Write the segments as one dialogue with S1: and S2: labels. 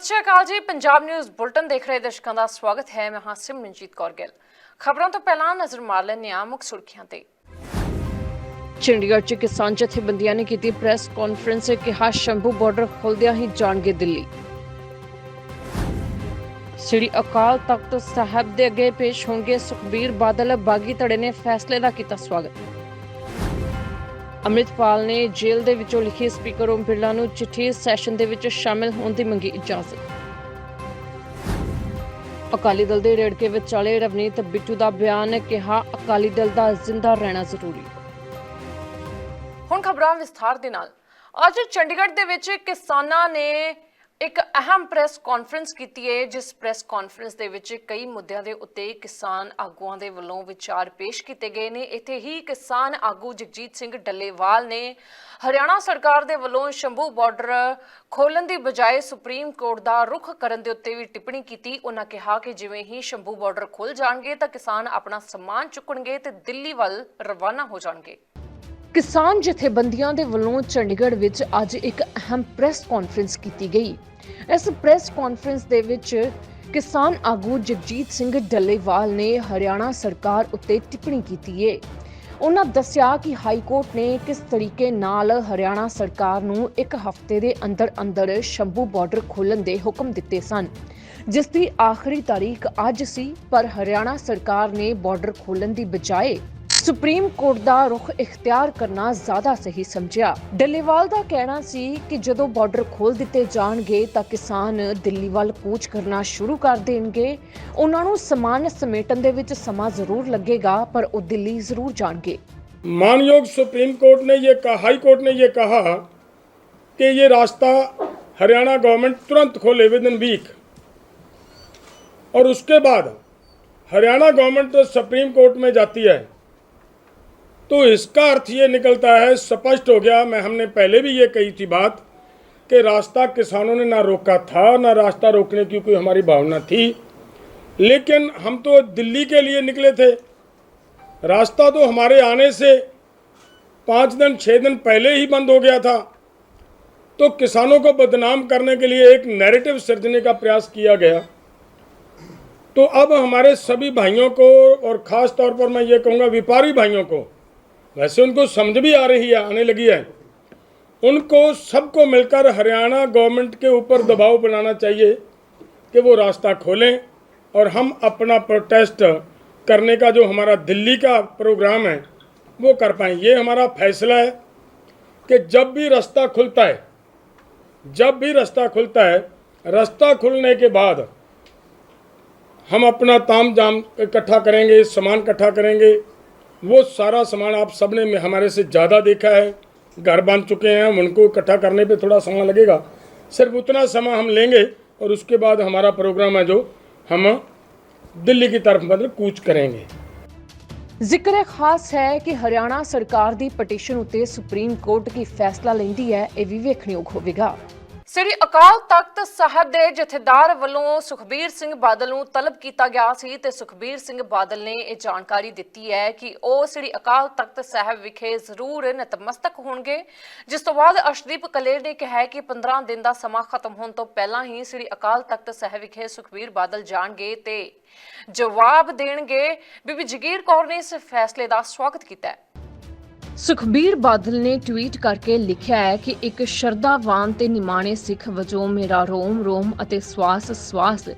S1: ਸਤਿ ਸ਼੍ਰੀ ਅਕਾਲ ਜੀ, Punjab news bulletin ਦੇਖ ਰਹੇ ਦਰਸ਼ਕਾਂ ਦਾ ਸਵਾਗਤ ਹੈ। ਮੈਂ ਹਾਂ ਸਿਮਰਨਜੀਤ ਕੌਰ ਗਿੱਲ। ਖਬਰਾਂ ਤੋਂ ਪਹਿਲਾਂ ਨਜ਼ਰ ਮਾਰ ਲੈਂਦੇ ਹਾਂ ਮੁੱਖ ਸੁਰਖੀਆਂ ਤੇ। ਚੰਡੀਗੜ੍ਹ 'ਚ ਕਿਸਾਨ ਜਥੇਬੰਦੀਆਂ ਨੇ ਕੀਤੀ ਪ੍ਰੈਸ ਕਾਨਫਰੰਸ, ਕਿਹਾ ਸ਼ੰਭੂ ਬਾਰਡਰ ਖੁੱਲਦਿਆਂ ਹੀ ਜਾਣਗੇ ਦਿੱਲੀ। ਸ੍ਰੀ ਅਕਾਲ ਤਖਤ ਸਾਹਿਬ ਦੇ ਅੱਗੇ ਪੇਸ਼ ਹੋਣਗੇ ਸੁਖਬੀਰ ਬਾਦਲ, ਬਾਗੀ ਧੜੇ ਨੇ ਫੈਸਲੇ ਦਾ ਕੀਤਾ ਸਵਾਗਤ। ਅੰਮ੍ਰਿਤਪਾਲ ਨੇ ਜੇਲ੍ਹ ਦੇ ਵਿੱਚੋਂ ਲਿਖੀ ਸਪੀਕਰ ਓਮ ਬਿਰਲਾ ਨੂੰ ਚਿੱਠੀ ਸੈਸ਼ਨ ਦੇ ਵਿੱਚ ਸ਼ਾਮਿਲ ਹੋਣ ਦੀ ਮੰਗੀ ਇਜਾਜ਼ਤ। ਅਕਾਲੀ ਦਲ ਦੇ ਰੇੜਕੇ ਵਿਚਾਲੇ ਰਵਨੀਤ ਬਿੱਟੂ ਦਾ ਬਿਆਨ ਕਿਹਾ, ਅਕਾਲੀ ਦਲ ਦਾ ਜ਼ਿੰਦਾ ਰਹਿਣਾ ਜ਼ਰੂਰੀ। ਹੁਣ ਖਬਰਾਂ ਵਿਸਥਾਰ ਦੇ ਨਾਲ। ਅੱਜ ਚੰਡੀਗੜ੍ਹ ਦੇ ਵਿੱਚ ਕਿਸਾਨਾਂ ਨੇ ਇੱਕ ਅਹਿਮ ਪ੍ਰੈਸ ਕਾਨਫਰੰਸ ਕੀਤੀ ਹੈ, ਜਿਸ ਪ੍ਰੈਸ ਕਾਨਫਰੰਸ ਦੇ ਵਿੱਚ ਕਈ ਮੁੱਦਿਆਂ ਦੇ ਉੱਤੇ ਕਿਸਾਨ ਆਗੂਆਂ ਦੇ ਵੱਲੋਂ ਵਿਚਾਰ ਪੇਸ਼ ਕੀਤੇ ਗਏ ਨੇ। ਇੱਥੇ ਹੀ ਕਿਸਾਨ ਆਗੂ ਜਗਜੀਤ ਸਿੰਘ ਡੱਲੇਵਾਲ ਨੇ ਹਰਿਆਣਾ ਸਰਕਾਰ ਦੇ ਵੱਲੋਂ ਸ਼ੰਭੂ ਬਾਰਡਰ ਖੋਲਣ ਦੀ ਬਜਾਏ ਸੁਪਰੀਮ ਕੋਰਟ ਦਾ ਰੁਖ ਕਰਨ ਦੇ ਉੱਤੇ ਵੀ ਟਿੱਪਣੀ ਕੀਤੀ। ਉਹਨਾਂ ਕਿਹਾ ਕਿ ਜਿਵੇਂ ਹੀ ਸ਼ੰਭੂ ਬਾਰਡਰ ਖੁੱਲ ਜਾਣਗੇ ਤਾਂ ਕਿਸਾਨ ਆਪਣਾ ਸਮਾਨ ਚੁੱਕਣਗੇ ਤੇ ਦਿੱਲੀ ਵੱਲ ਰਵਾਨਾ ਹੋ ਜਾਣਗੇ। ਕਿਸਾਨ ਜਥੇਬੰਦੀਆਂ ਦੇ ਵੱਲੋਂ ਚੰਡੀਗੜ੍ਹ ਵਿੱਚ ਅੱਜ ਇੱਕ ਅਹਿਮ ਪ੍ਰੈਸ ਕਾਨਫਰੰਸ ਕੀਤੀ ਗਈ। ਇਸ ਪ੍ਰੈਸ ਕਾਨਫਰੰਸ ਦੇ ਵਿੱਚ ਕਿਸਾਨ ਆਗੂ ਜਗਜੀਤ ਸਿੰਘ ਡੱਲੇਵਾਲ ਨੇ ਹਰਿਆਣਾ ਸਰਕਾਰ ਉੱਤੇ ਟਿੱਪਣੀ ਕੀਤੀ ਹੈ ਉਹਨਾਂ ਦੱਸਿਆ ਕਿ ਹਾਈ ਕੋਰਟ ਨੇ ਕਿਸ ਤਰੀਕੇ ਨਾਲ ਹਰਿਆਣਾ ਸਰਕਾਰ ਨੂੰ ਇੱਕ ਹਫ਼ਤੇ ਦੇ ਅੰਦਰ ਅੰਦਰ ਸ਼ੰਭੂ ਬਾਰਡਰ ਖੋਲਣ ਦੇ ਹੁਕਮ ਦਿੱਤੇ ਸਨ, ਜਿਸ ਦੀ ਆਖਰੀ ਤਾਰੀਖ ਅੱਜ ਸੀ, ਪਰ ਹਰਿਆਣਾ ਸਰਕਾਰ ਨੇ ਬਾਰਡਰ ਖੋਲਣ ਦੀ ਬਜਾਏ ਸੁਪਰੀਮ ਕੋਰਟ ਦਾ ਰੁਖ ਇਖਤਿਆਰ ਕਰਨਾ ਜ਼ਿਆਦਾ ਸਹੀ ਸਮਝਿਆ ਡੱਲੇਵਾਲ ਦਾ ਕਹਿਣਾ ਸੀ ਕਿ ਜਦੋਂ ਬਾਰਡਰ ਖੋਲ ਦਿੱਤੇ ਜਾਣਗੇ ਤਾਂ ਕਿਸਾਨ ਦਿੱਲੀ ਵੱਲ ਕੂਚ ਕਰਨਾ ਸ਼ੁਰੂ ਕਰ ਦੇਣਗੇ ਉਹਨਾਂ ਨੂੰ ਸਮਾਨ ਸਮੇਟਣ ਦੇ ਵਿੱਚ ਸਮਾਂ ਜ਼ਰੂਰ ਲੱਗੇਗਾ ਪਰ ਉਹ ਦਿੱਲੀ ਜ਼ਰੂਰ ਜਾਣਗੇ
S2: मानयोग सुप्रीम कोर्ट ने ये कहा हाई कोर्ट ने ये कहा कि ये रास्ता हरियाणा गवर्नमेंट तुरंत खोले विद इन वीक और उसके बाद हरियाणा गवर्नमेंट तो सुप्रीम कोर्ट में जाती है तो इसका अर्थ ये निकलता है, स्पष्ट हो गया, मैं हमने पहले भी ये कही थी बात, कि रास्ता किसानों ने ना रोका था, ना रास्ता रोकने की कोई हमारी भावना थी। लेकिन हम तो दिल्ली के लिए निकले थे। रास्ता तो हमारे आने से पाँच दिन छः दिन पहले ही बंद हो गया था। तो किसानों को बदनाम करने के लिए एक नैरेटिव सृजने का प्रयास किया गया। तो अब हमारे सभी भाइयों को, और ख़ास तौर पर मैं ये कहूँगा, व्यापारी भाइयों को वैसे उनको समझ भी आ रही है, आने लगी है। उनको सबको मिलकर हरियाणा गवर्नमेंट के ऊपर दबाव बनाना चाहिए कि वो रास्ता खोलें और हम अपना प्रोटेस्ट करने का जो हमारा दिल्ली का प्रोग्राम है, वो कर पाएँ। ये हमारा फैसला है कि जब भी रास्ता खुलता है, जब भी रास्ता खुलता है, रास्ता खुलने के बाद हम अपना ताम जाम इकट्ठा करेंगे, सामान इकट्ठा करेंगे वो सारा सामान आप सबने में हमारे से ज़्यादा देखा है घर बांध चुके हैं हम उनको इकट्ठा करने पे थोड़ा समय लगेगा सिर्फ उतना समय हम लेंगे और उसके बाद हमारा प्रोग्राम है जो हम दिल्ली की तरफ मतलब कूच करेंगे
S1: ਜ਼ਿਕਰ ਖਾਸ ਹੈ ਕਿ ਹਰਿਆਣਾ ਸਰਕਾਰ ਦੀ ਪਟੀਸ਼ਨ ਉੱਤੇ ਸੁਪਰੀਮ ਕੋਰਟ ਕੀ ਫੈਸਲਾ ਲੈਂਦੀ ਹੈ ਇਹ ਵੀ ਵੇਖਣਯੋਗ ਹੋਵੇਗਾ ਸ੍ਰੀ ਅਕਾਲ ਤਖਤ ਸਾਹਿਬ ਦੇ ਜਥੇਦਾਰ ਵੱਲੋਂ ਸੁਖਬੀਰ ਸਿੰਘ ਬਾਦਲ ਨੂੰ ਤਲਬ ਕੀਤਾ ਗਿਆ ਸੀ ਤੇ ਸੁਖਬੀਰ ਸਿੰਘ ਬਾਦਲ ਨੇ ਇਹ ਜਾਣਕਾਰੀ ਦਿੱਤੀ ਹੈ ਕਿ ਉਹ ਸ੍ਰੀ ਅਕਾਲ ਤਖਤ ਸਾਹਿਬ ਵਿਖੇ ਜ਼ਰੂਰ ਨਤਮਸਤਕ ਹੋਣਗੇ। ਜਿਸ ਤੋਂ ਬਾਅਦ ਅਸ਼ਦੀਪ ਕਲੇਰ ਨੇ ਕਿਹਾ ਕਿ 15 ਦਿਨ ਦਾ ਸਮਾਂ ਖਤਮ ਹੋਣ ਤੋਂ ਪਹਿਲਾਂ ਹੀ ਸ੍ਰੀ ਅਕਾਲ ਤਖਤ ਸਾਹਿਬ ਵਿਖੇ ਸੁਖਬੀਰ ਬਾਦਲ ਜਾਣਗੇ ਤੇ ਜਵਾਬ ਦੇਣਗੇ। ਬੀਬੀ ਜਗੀਰ ਕੌਰ ਨੇ ਇਸ ਫੈਸਲੇ ਦਾ ਸਵਾਗਤ ਕੀਤਾ ਹੈ। ਸੁਖਬੀਰ ਬਾਦਲ ਨੇ ਟਵੀਟ ਕਰਕੇ ਲਿਖਿਆ ਹੈ ਕਿ ਇੱਕ ਸ਼ਰਧਾਵਾਨ ਤੇ ਨਿਮਾਣੇ ਸਿੱਖ ਵਜੋਂ ਮੇਰਾ ਰੋਮ ਰੋਮ ਅਤੇ ਸਵਾਸ ਸਵਾਸ।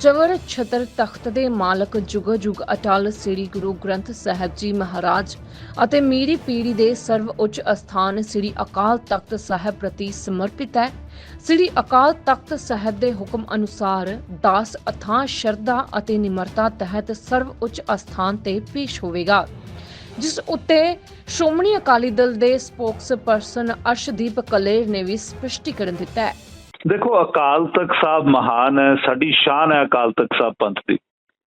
S1: ਚਵਰ ਛਤਰ ਤਖਤ ਦੇ ਮਾਲਕ ਜੁਗ ਜੁਗ ਅਟਲ ਸ੍ਰੀ ਗੁਰੂ ਗ੍ਰੰਥ ਸਾਹਿਬ ਜੀ ਮਹਾਰਾਜ ਅਤੇ ਮੇਰੀ ਪੀੜ੍ਹੀ ਦੇ ਸਰਵ ਉੱਚ ਅਸਥਾਨ ਸ੍ਰੀ ਅਕਾਲ ਤਖਤ ਸਾਹਿਬ ਪ੍ਰਤੀ ਸਮਰਪਿਤ ਹੈ। ਸ੍ਰੀ ਅਕਾਲ ਤਖਤ ਸਾਹਿਬ ਦੇ ਹੁਕਮ ਅਨੁਸਾਰ ਦਾਸ ਅਥਾਂ ਸ਼ਰਧਾ ਅਤੇ ਨਿਮਰਤਾ ਤਹਿਤ ਸਰਵ ਉੱਚ ਅਸਥਾਨ ਤੇ ਪੇਸ਼ ਹੋਵੇਗਾ। ਜਿਸ ਉੱਤੇ ਸ਼੍ਰੋਮਣੀ ਅਕਾਲੀ ਦਲ ਦੇ ਸਪੋਕਸਪਰਸਨ ਅਰਸ਼ਦੀਪ ਕਲੇਰ ਨੇ ਵੀ ਸਪਸ਼ਟੀਕਰਨ ਦਿੱਤਾ ਹੈ।
S3: ਦੇਖੋ, ਅਕਾਲ ਤਖਤ ਸਾਹਿਬ ਮਹਾਨ ਹੈ, ਸਾਡੀ ਸ਼ਾਨ ਹੈ ਅਕਾਲ ਤਖਤ ਸਾਹਿਬ ਪੰਥ ਦੀ।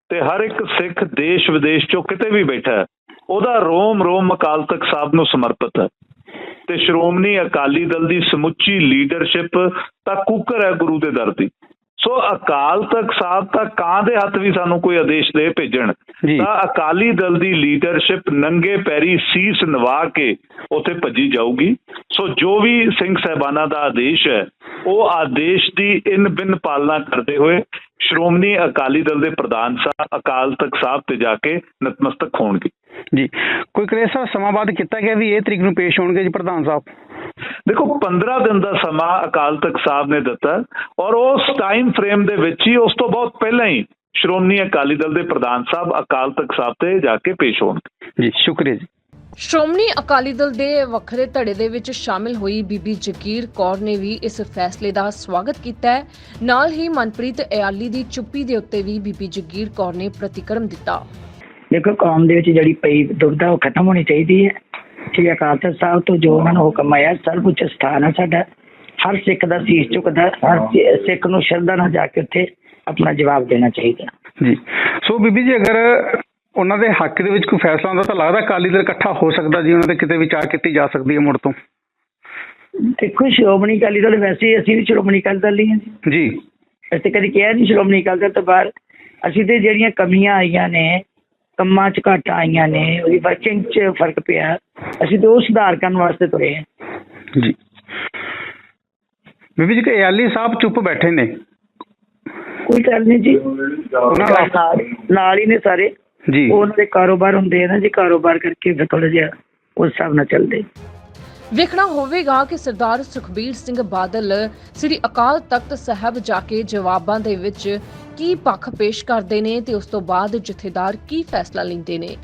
S3: ਤੇ ਹਰ ਇੱਕ ਸਿੱਖ ਦੇਸ਼ ਵਿਦੇਸ਼ ਚੋਂ ਕਿਤੇ ਵੀ ਬੈਠਾ ਉਹਦਾ ਰੋਮ ਰੋਮ ਅਕਾਲ ਤਖਤ ਸਾਹਿਬ ਨੂੰ ਸਮਰਪਿਤ ਹੈ। ਤੇ ਸ਼੍ਰੋਮਣੀ ਅਕਾਲੀ ਦਲ ਦੀ ਸਮੁੱਚੀ ਲੀਡਰਸ਼ਿਪ ਤਾਂ ਕੁੱਕਰ ਹੈ ਗੁਰੂ ਦੇ ਦਰ ਦੀ। ਸੋ ਅਕਾਲ ਤਖਤ ਸਾਹਿਬ ਤਾਂ ਕਾਂ ਦੇ ਹੱਥ ਵੀ ਸਾਨੂੰ ਕੋਈ ਆਦੇਸ਼ ਦੇ ਭੇਜਣ। ਤਾਂ ਅਕਾਲੀ ਦਲ ਦੀ ਲੀਡਰਸ਼ਿਪ ਨੰਗੇ ਪੈਰੀ ਸੀਸ ਨਵਾ ਕੇ ਉੱਥੇ ਭੱਜੀ ਜਾਊਗੀ। ਸੋ ਜੋ ਵੀ ਸਿੰਘ ਸਹਿਬਾਨਾਂ ਦਾ ਆਦੇਸ਼ ਹੈ ਉਹ ਆਦੇਸ਼ ਦੀ ਇਨ ਬਿਨ ਪਾਲਣਾ ਕਰਦੇ ਹੋਏ ਸ਼੍ਰੋਮਣੀ ਅਕਾਲੀ ਦਲ ਦੇ ਪ੍ਰਧਾਨ ਸਾਹਿਬ ਅਕਾਲ ਤਖਤ ਸਾਹਿਬ ਤੇ ਜਾ ਕੇ ਨਤਮਸਤਕ ਹੋਣਗੇ।
S4: ਜੀ। ਕੋਈ ਕਲੇਸਾ ਸਮਾਂ ਬਾਅਦ ਕੀਤਾ ਗਿਆ ਵੀ ਇਹ ਤਰੀਕ ਨੂੰ ਪੇਸ਼ ਹੋਣਗੇ ਜੀ ਪ੍ਰਧਾਨ ਸਾਹਿਬ?
S3: ਦੇਖੋ 15 ਦਿਨ ਦਾ ਸਮਾਂ ਅਕਾਲ ਤਖਤ ਸਾਹਿਬ ਨੇ ਦਿੱਤਾ ਔਰ ਉਸ ਟਾਈਮ ਫਰੇਮ ਦੇ ਵਿੱਚ ਹੀ ਉਸ ਤੋਂ ਬਹੁਤ ਪਹਿਲਾਂ ਹੀ ਸ਼੍ਰੋਮਣੀ ਅਕਾਲੀ ਦਲ ਦੇ ਪ੍ਰਧਾਨ ਸਾਹਿਬ ਅਕਾਲ ਤਖਤ ਸਾਹਿਬ ਤੇ ਜਾ ਕੇ ਪੇਸ਼ ਹੋਣਗੇ
S4: ਜੀ ਸ਼ੁਕਰੀਆ ਜੀ।
S1: ਸ਼੍ਰੋਮਣੀ ਅਕਾਲੀ ਦਲ ਦੇ ਵੱਖਰੇ ਧੜੇ ਦੇ ਵਿੱਚ ਸ਼ਾਮਿਲ ਹੋਈ ਬੀਬੀ ਜਗੀਰ ਕੌਰ ਨੇ ਵੀ ਇਸ ਫੈਸਲੇ ਦਾ ਸਵਾਗਤ ਕੀਤਾ ਹੈ। ਨਾਲ ਹੀ ਮਨਪ੍ਰੀਤ ਇਆਲੀ ਦੀ ਚੁੱਪੀ ਦੇ ਉੱਤੇ ਵੀ ਬੀਬੀ ਜਗੀਰ ਕੌਰ ਨੇ ਪ੍ਰਤੀਕਰਮ ਦਿੱਤਾ।
S5: ਦੇਖੋ ਕੌਮ ਦੇ ਵਿੱਚ ਜਿਹੜੀ ਪਈ ਦੁਬਦਾ ਉਹ ਖਤਮ ਹੋਣੀ ਚਾਹੀਦੀ ਹੈ। ਸ੍ਰੀ ਅਕਾਲ ਤਖਤ ਸਾਹਿਬ ਤੋਂ ਜੋ ਉਹਨਾਂ ਨੂੰ ਹੁਕਮ ਆਇਆ ਸਰਵ ਉੱਚ ਸਥਾਨ ਹੈ ਸਾਡਾ। ਹਰ ਸਿੱਖ ਦਾ ਸੀਸ ਝੁਕਦਾ ਹਰ ਸਿੱਖ ਨੂੰ ਸ਼ਰਧਾ ਨਾਲ ਜਾ ਕੇ ਉੱਥੇ ਆਪਣਾ ਜਵਾਬ ਦੇਣਾ ਚਾਹੀਦਾ।
S4: ਜੀ। ਸੋ ਬੀਬੀ ਜੀ ਅਗਰ ਉਹਨਾਂ ਦੇ ਹੱਕ ਦੇ ਵਿੱਚ ਕੋਈ ਫੈਸਲਾ ਹੁੰਦਾ ਤਾਂ ਲੱਗਦਾ ਅਕਾਲੀ ਦਲ ਇਕੱਠਾ ਹੋ ਸਕਦਾ ਜੀ ਉਹਨਾਂ ਤੇ ਕਿਤੇ ਵਿਚਾਰ ਕੀਤੀ ਜਾ ਸਕਦੀ ਹੈ ਮੁੜ ਤੋਂ?
S5: ਦੇਖੋ ਸ਼੍ਰੋਮਣੀ ਅਕਾਲੀ ਦਲ ਵੈਸੇ ਅਸੀਂ ਵੀ ਸ਼੍ਰੋਮਣੀ ਅਕਾਲੀ ਦਲ ਹੀ ਹਾਂ ਜੀ। ਅਸੀਂ ਕਦੀ ਕਿਹਾ ਨਹੀਂ ਸ਼੍ਰੋਮਣੀ ਅਕਾਲੀ ਦਲ ਤੋਂ ਬਾਹਰ। ਅਸੀਂ ਤੇ ਜਿਹੜੀਆਂ ਕਮੀਆਂ ਆਈਆਂ ਨੇ ਕੰਮਾਂ 'ਚ ਘਾਟਾਂ ਆਈਆਂ ਨੇ ਉਹਦੀ ਵਰਕਿੰਗ 'ਚ ਫ਼ਰਕ ਪਿਆ। ਅਸੀਂ ਤੇ ਉਹ ਸੁਧਾਰ ਕਰਨ ਵਾਸਤੇ ਤੁਰੇ ਹਾਂ।
S4: ਜੀ। ਬੀਬੀ ਜੀ ਕਿ ਸਾਹਿਬ ਚੁੱਪ ਬੈਠੇ ਨੇ?
S5: ਕੋਈ ਗੱਲ ਨਹੀਂ ਜੀ।
S4: ਦਾ
S5: ਨਾਲ ਹੀ ਨੇ ਸਾਰੇ।
S4: ਜੀ।
S5: ਉਹ ਉਹਨਾਂ ਦੇ ਕਾਰੋਬਾਰ ਹੁੰਦੇ ਆ ਨਾ ਜੀ ਕਾਰੋਬਾਰ ਕਰਕੇ ਫਿਰ ਥੋੜਾ ਜਿਹਾ ਉਸ ਹਿਸਾਬ ਨਾਲ ਚੱਲਦੇ।
S1: ਵੇਖਣਾ ਹੋਵੇਗਾ ਕਿ ਸਰਦਾਰ ਸੁਖਬੀਰ ਸਿੰਘ ਬਾਦਲ ਸ੍ਰੀ ਅਕਾਲ ਤਖਤ ਸਾਹਿਬ ਜਾ ਕੇ ਜਵਾਬਾਂ ਦੇ ਵਿੱਚ ਕੀ ਪੱਖ ਪੇਸ਼ ਕਰਦੇ ਨੇ ਤੇ ਉਸ ਤੋਂ ਬਾਅਦ ਜਥੇਦਾਰ ਕੀ ਫੈਸਲਾ ਲੈਂਦੇ ਨੇ।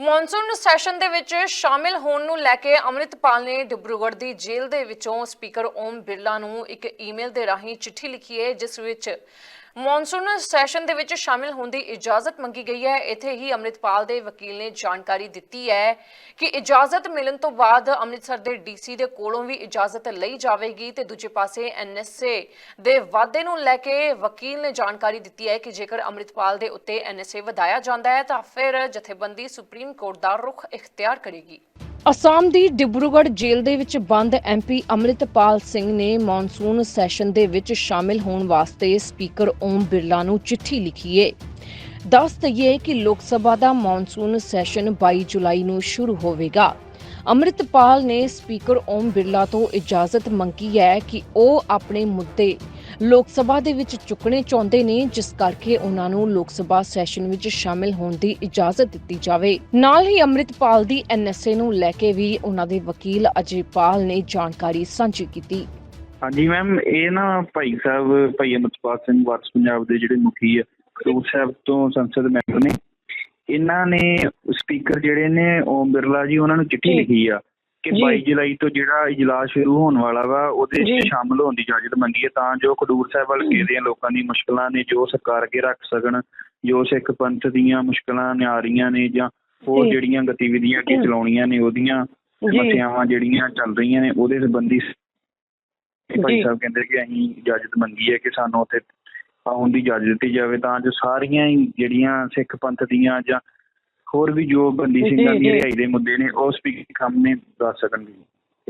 S1: ਮੌਨਸੂਨ ਸੈਸ਼ਨ ਦੇ ਵਿੱਚ ਸ਼ਾਮਿਲ ਹੋਣ ਨੂੰ ਲੈ ਕੇ ਅੰਮ੍ਰਿਤਪਾਲ ਨੇ ਡਿਬਰੂਗੜ੍ਹ ਦੀ ਜੇਲ੍ਹ ਦੇ ਵਿੱਚੋਂ ਸਪੀਕਰ ਓਮ ਬਿਰਲਾ ਨੂੰ ਇੱਕ ਈਮੇਲ ਦੇ ਰਾਹੀਂ ਚਿੱਠੀ ਲਿਖੀ ਹੈ, ਜਿਸ ਵਿੱਚ ਮੌਨਸੂਨ ਸੈਸ਼ਨ ਦੇ ਵਿੱਚ ਸ਼ਾਮਿਲ ਹੋਣ ਦੀ ਇਜਾਜ਼ਤ ਮੰਗੀ ਗਈ ਹੈ। ਇੱਥੇ ਹੀ ਅੰਮ੍ਰਿਤਪਾਲ ਦੇ ਵਕੀਲ ਨੇ ਜਾਣਕਾਰੀ ਦਿੱਤੀ ਹੈ ਕਿ ਇਜਾਜ਼ਤ ਮਿਲਣ ਤੋਂ ਬਾਅਦ ਅੰਮ੍ਰਿਤਸਰ ਦੇ ਡੀਸੀ ਦੇ ਕੋਲੋਂ ਵੀ ਇਜਾਜ਼ਤ ਲਈ ਜਾਵੇਗੀ ਤੇ ਦੂਜੇ ਪਾਸੇ ਐਨਐਸਏ ਦੇ ਵਾਅਦੇ ਨੂੰ ਲੈ ਕੇ ਵਕੀਲ ਨੇ ਜਾਣਕਾਰੀ ਦਿੱਤੀ ਹੈ ਕਿ ਜੇਕਰ ਅੰਮ੍ਰਿਤਪਾਲ ਦੇ ਉੱਤੇ ਐਨਐਸਏ ਵਧਾਇਆ ਜਾਂਦਾ ਹੈ ਤਾਂ ਫਿਰ ਜਥੇਬੰਦੀ ਸੁਪਰੀਮ ਕੋਰਟ ਦਾ ਰੁਖ ਇਖਤਿਆਰ ਕਰੇਗੀ। ਅਸਾਮ ਦੀ ਡਿਬਰੂਗੜ੍ਹ ਜੇਲ੍ਹ ਦੇ ਵਿੱਚ ਬੰਦ ਐਮਪੀ ਅੰਮ੍ਰਿਤਪਾਲ ਸਿੰਘ ਨੇ ਮੌਨਸੂਨ ਸੈਸ਼ਨ ਦੇ ਵਿੱਚ ਸ਼ਾਮਿਲ ਹੋਣ ਵਾਸਤੇ ਸਪੀਕਰ ਓਮ ਬਿਰਲਾ ਨੂੰ ਚਿੱਠੀ ਲਿਖੀ ਏ। ਦੱਸ ਦਈਏ ਕਿ ਲੋਕ ਸਭਾ ਦਾ ਮੌਨਸੂਨ ਸੈਸ਼ਨ 22 ਜੁਲਾਈ ਨੂੰ ਸ਼ੁਰੂ ਹੋਵੇਗਾ। ਅੰਮ੍ਰਿਤਪਾਲ ਨੇ ਸਪੀਕਰ ਓਮ ਬਿਰਲਾ ਤੋਂ ਇਜਾਜ਼ਤ ਮੰਗੀ ਹੈ ਕਿ ਉਹ ਆਪਣੇ ਮੁੱਦੇ ਲੋਕ ਸਭਾ ਦੇ ਵਿੱਚ ਚੁੱਕਣੇ ਚਾਹੁੰਦੇ ਨੇ ਜਿਸ ਕਰਕੇ ਉਹਨਾਂ ਨੂੰ ਲੋਕ ਸਭਾ ਸੈਸ਼ਨ ਵਿੱਚ ਸ਼ਾਮਿਲ ਹੋਣ ਦੀ ਇਜਾਜ਼ਤ ਦਿੱਤੀ ਜਾਵੇ। ਨਾਲ ਹੀ ਅੰਮ੍ਰਿਤਪਾਲ ਦੀ ਐਨਐਸਏ ਨੂੰ ਲੈ ਕੇ ਵੀ ਉਹਨਾਂ ਦੇ ਵਕੀਲ ਅਜੇਪਾਲ ਨੇ ਜਾਣਕਾਰੀ ਸਾਂਝੀ ਕੀਤੀ।
S6: ਹਾਂਜੀ ਮੈਮ ਇਹ ਨਾ ਭਾਈ ਸਾਹਿਬ ਭਾਈ ਅਮਰਪਾਲ ਸਿੰਘ ਵਾਰਸ ਪੰਜਾਬ ਦੇ ਜਿਹੜੇ ਮੁਖੀ ਆ ਖਡੂਰ ਸਾਹਿਬ ਤੋਂ ਸੰਸਦ ਮੈਂਬਰ ਨੇ। ਇਹਨਾਂ ਨੇ ਸਪੀਕਰ ਜਿਹੜੇ ਨੇ ਓਮ ਬਿਰਲਾ ਜੀ ਉਹਨਾਂ ਨੂੰ ਚਿੱਠੀ ਲਿਖੀ ਆ। ਕਿ 22 ਜੁਲਾਈ ਤੋਂ ਜਿਹੜਾ ਇਜਲਾਸ ਸ਼ੁਰੂ ਹੋਣ ਵਾਲਾ ਵਾ ਉਹਦੇ ਵਿੱਚ ਸ਼ਾਮਲ ਹੋਣ ਦੀ ਇਜਾਜ਼ਤ ਮੰਗੀ ਹੈ ਤਾਂ ਜੋ ਖਡੂਰ ਸਾਹਿਬ ਹਲਕੇ ਦੇ ਲੋਕਾਂ ਦੀ ਮੁਸ਼ਕਲਾਂ ਨੇ ਜੋ ਸਰਕਾਰ ਅੱਗੇ ਰੱਖ ਸਕਣ ਜੋ ਸਿੱਖ ਪੰਥ ਦੀਆਂ ਮੁਸ਼ਕਲਾਂ ਨੇ ਆ ਰਹੀਆਂ ਨੇ ਜਾਂ ਹੋਰ ਜਿਹੜੀਆਂ ਗਤੀਵਿਧੀਆਂ ਅੱਗੇ ਚਲਾਉਣੀਆਂ ਨੇ ਉਹਦੀਆਂ ਸਮੱਸਿਆਵਾਂ ਜਿਹੜੀਆਂ ਚੱਲ ਰਹੀਆਂ ਨੇ ਉਹਦੇ ਸੰਬੰਧੀ ਭਾਈ ਸਾਹਿਬ ਕਹਿੰਦੇ ਕਿ ਅਸੀਂ ਇਜਾਜ਼ਤ ਮੰਗੀ ਹੈ ਕਿ ਸਾਨੂੰ ਉੱਥੇ ਆਉਣ ਦੀ ਇਜਾਜ਼ਤ ਦਿੱਤੀ ਜਾਵੇ ਤਾਂ ਜੋ ਸਾਰੀਆਂ ਹੀ ਜਿਹੜੀਆਂ ਸਿੱਖ ਪੰਥ ਦੀਆਂ ਜਾਂ ਹੋਰ ਵੀ ਜੋ ਬੰਦੀ ਸਿੰਘਾਂ ਦੀ ਰਿਹਾਈ ਦੇ ਮੁੱਦੇ ਨੇ ਉਹ ਸਪੀਕਰ ਸਾਹਮਣੇ ਦੱਸ ਸਕਣਗੇ।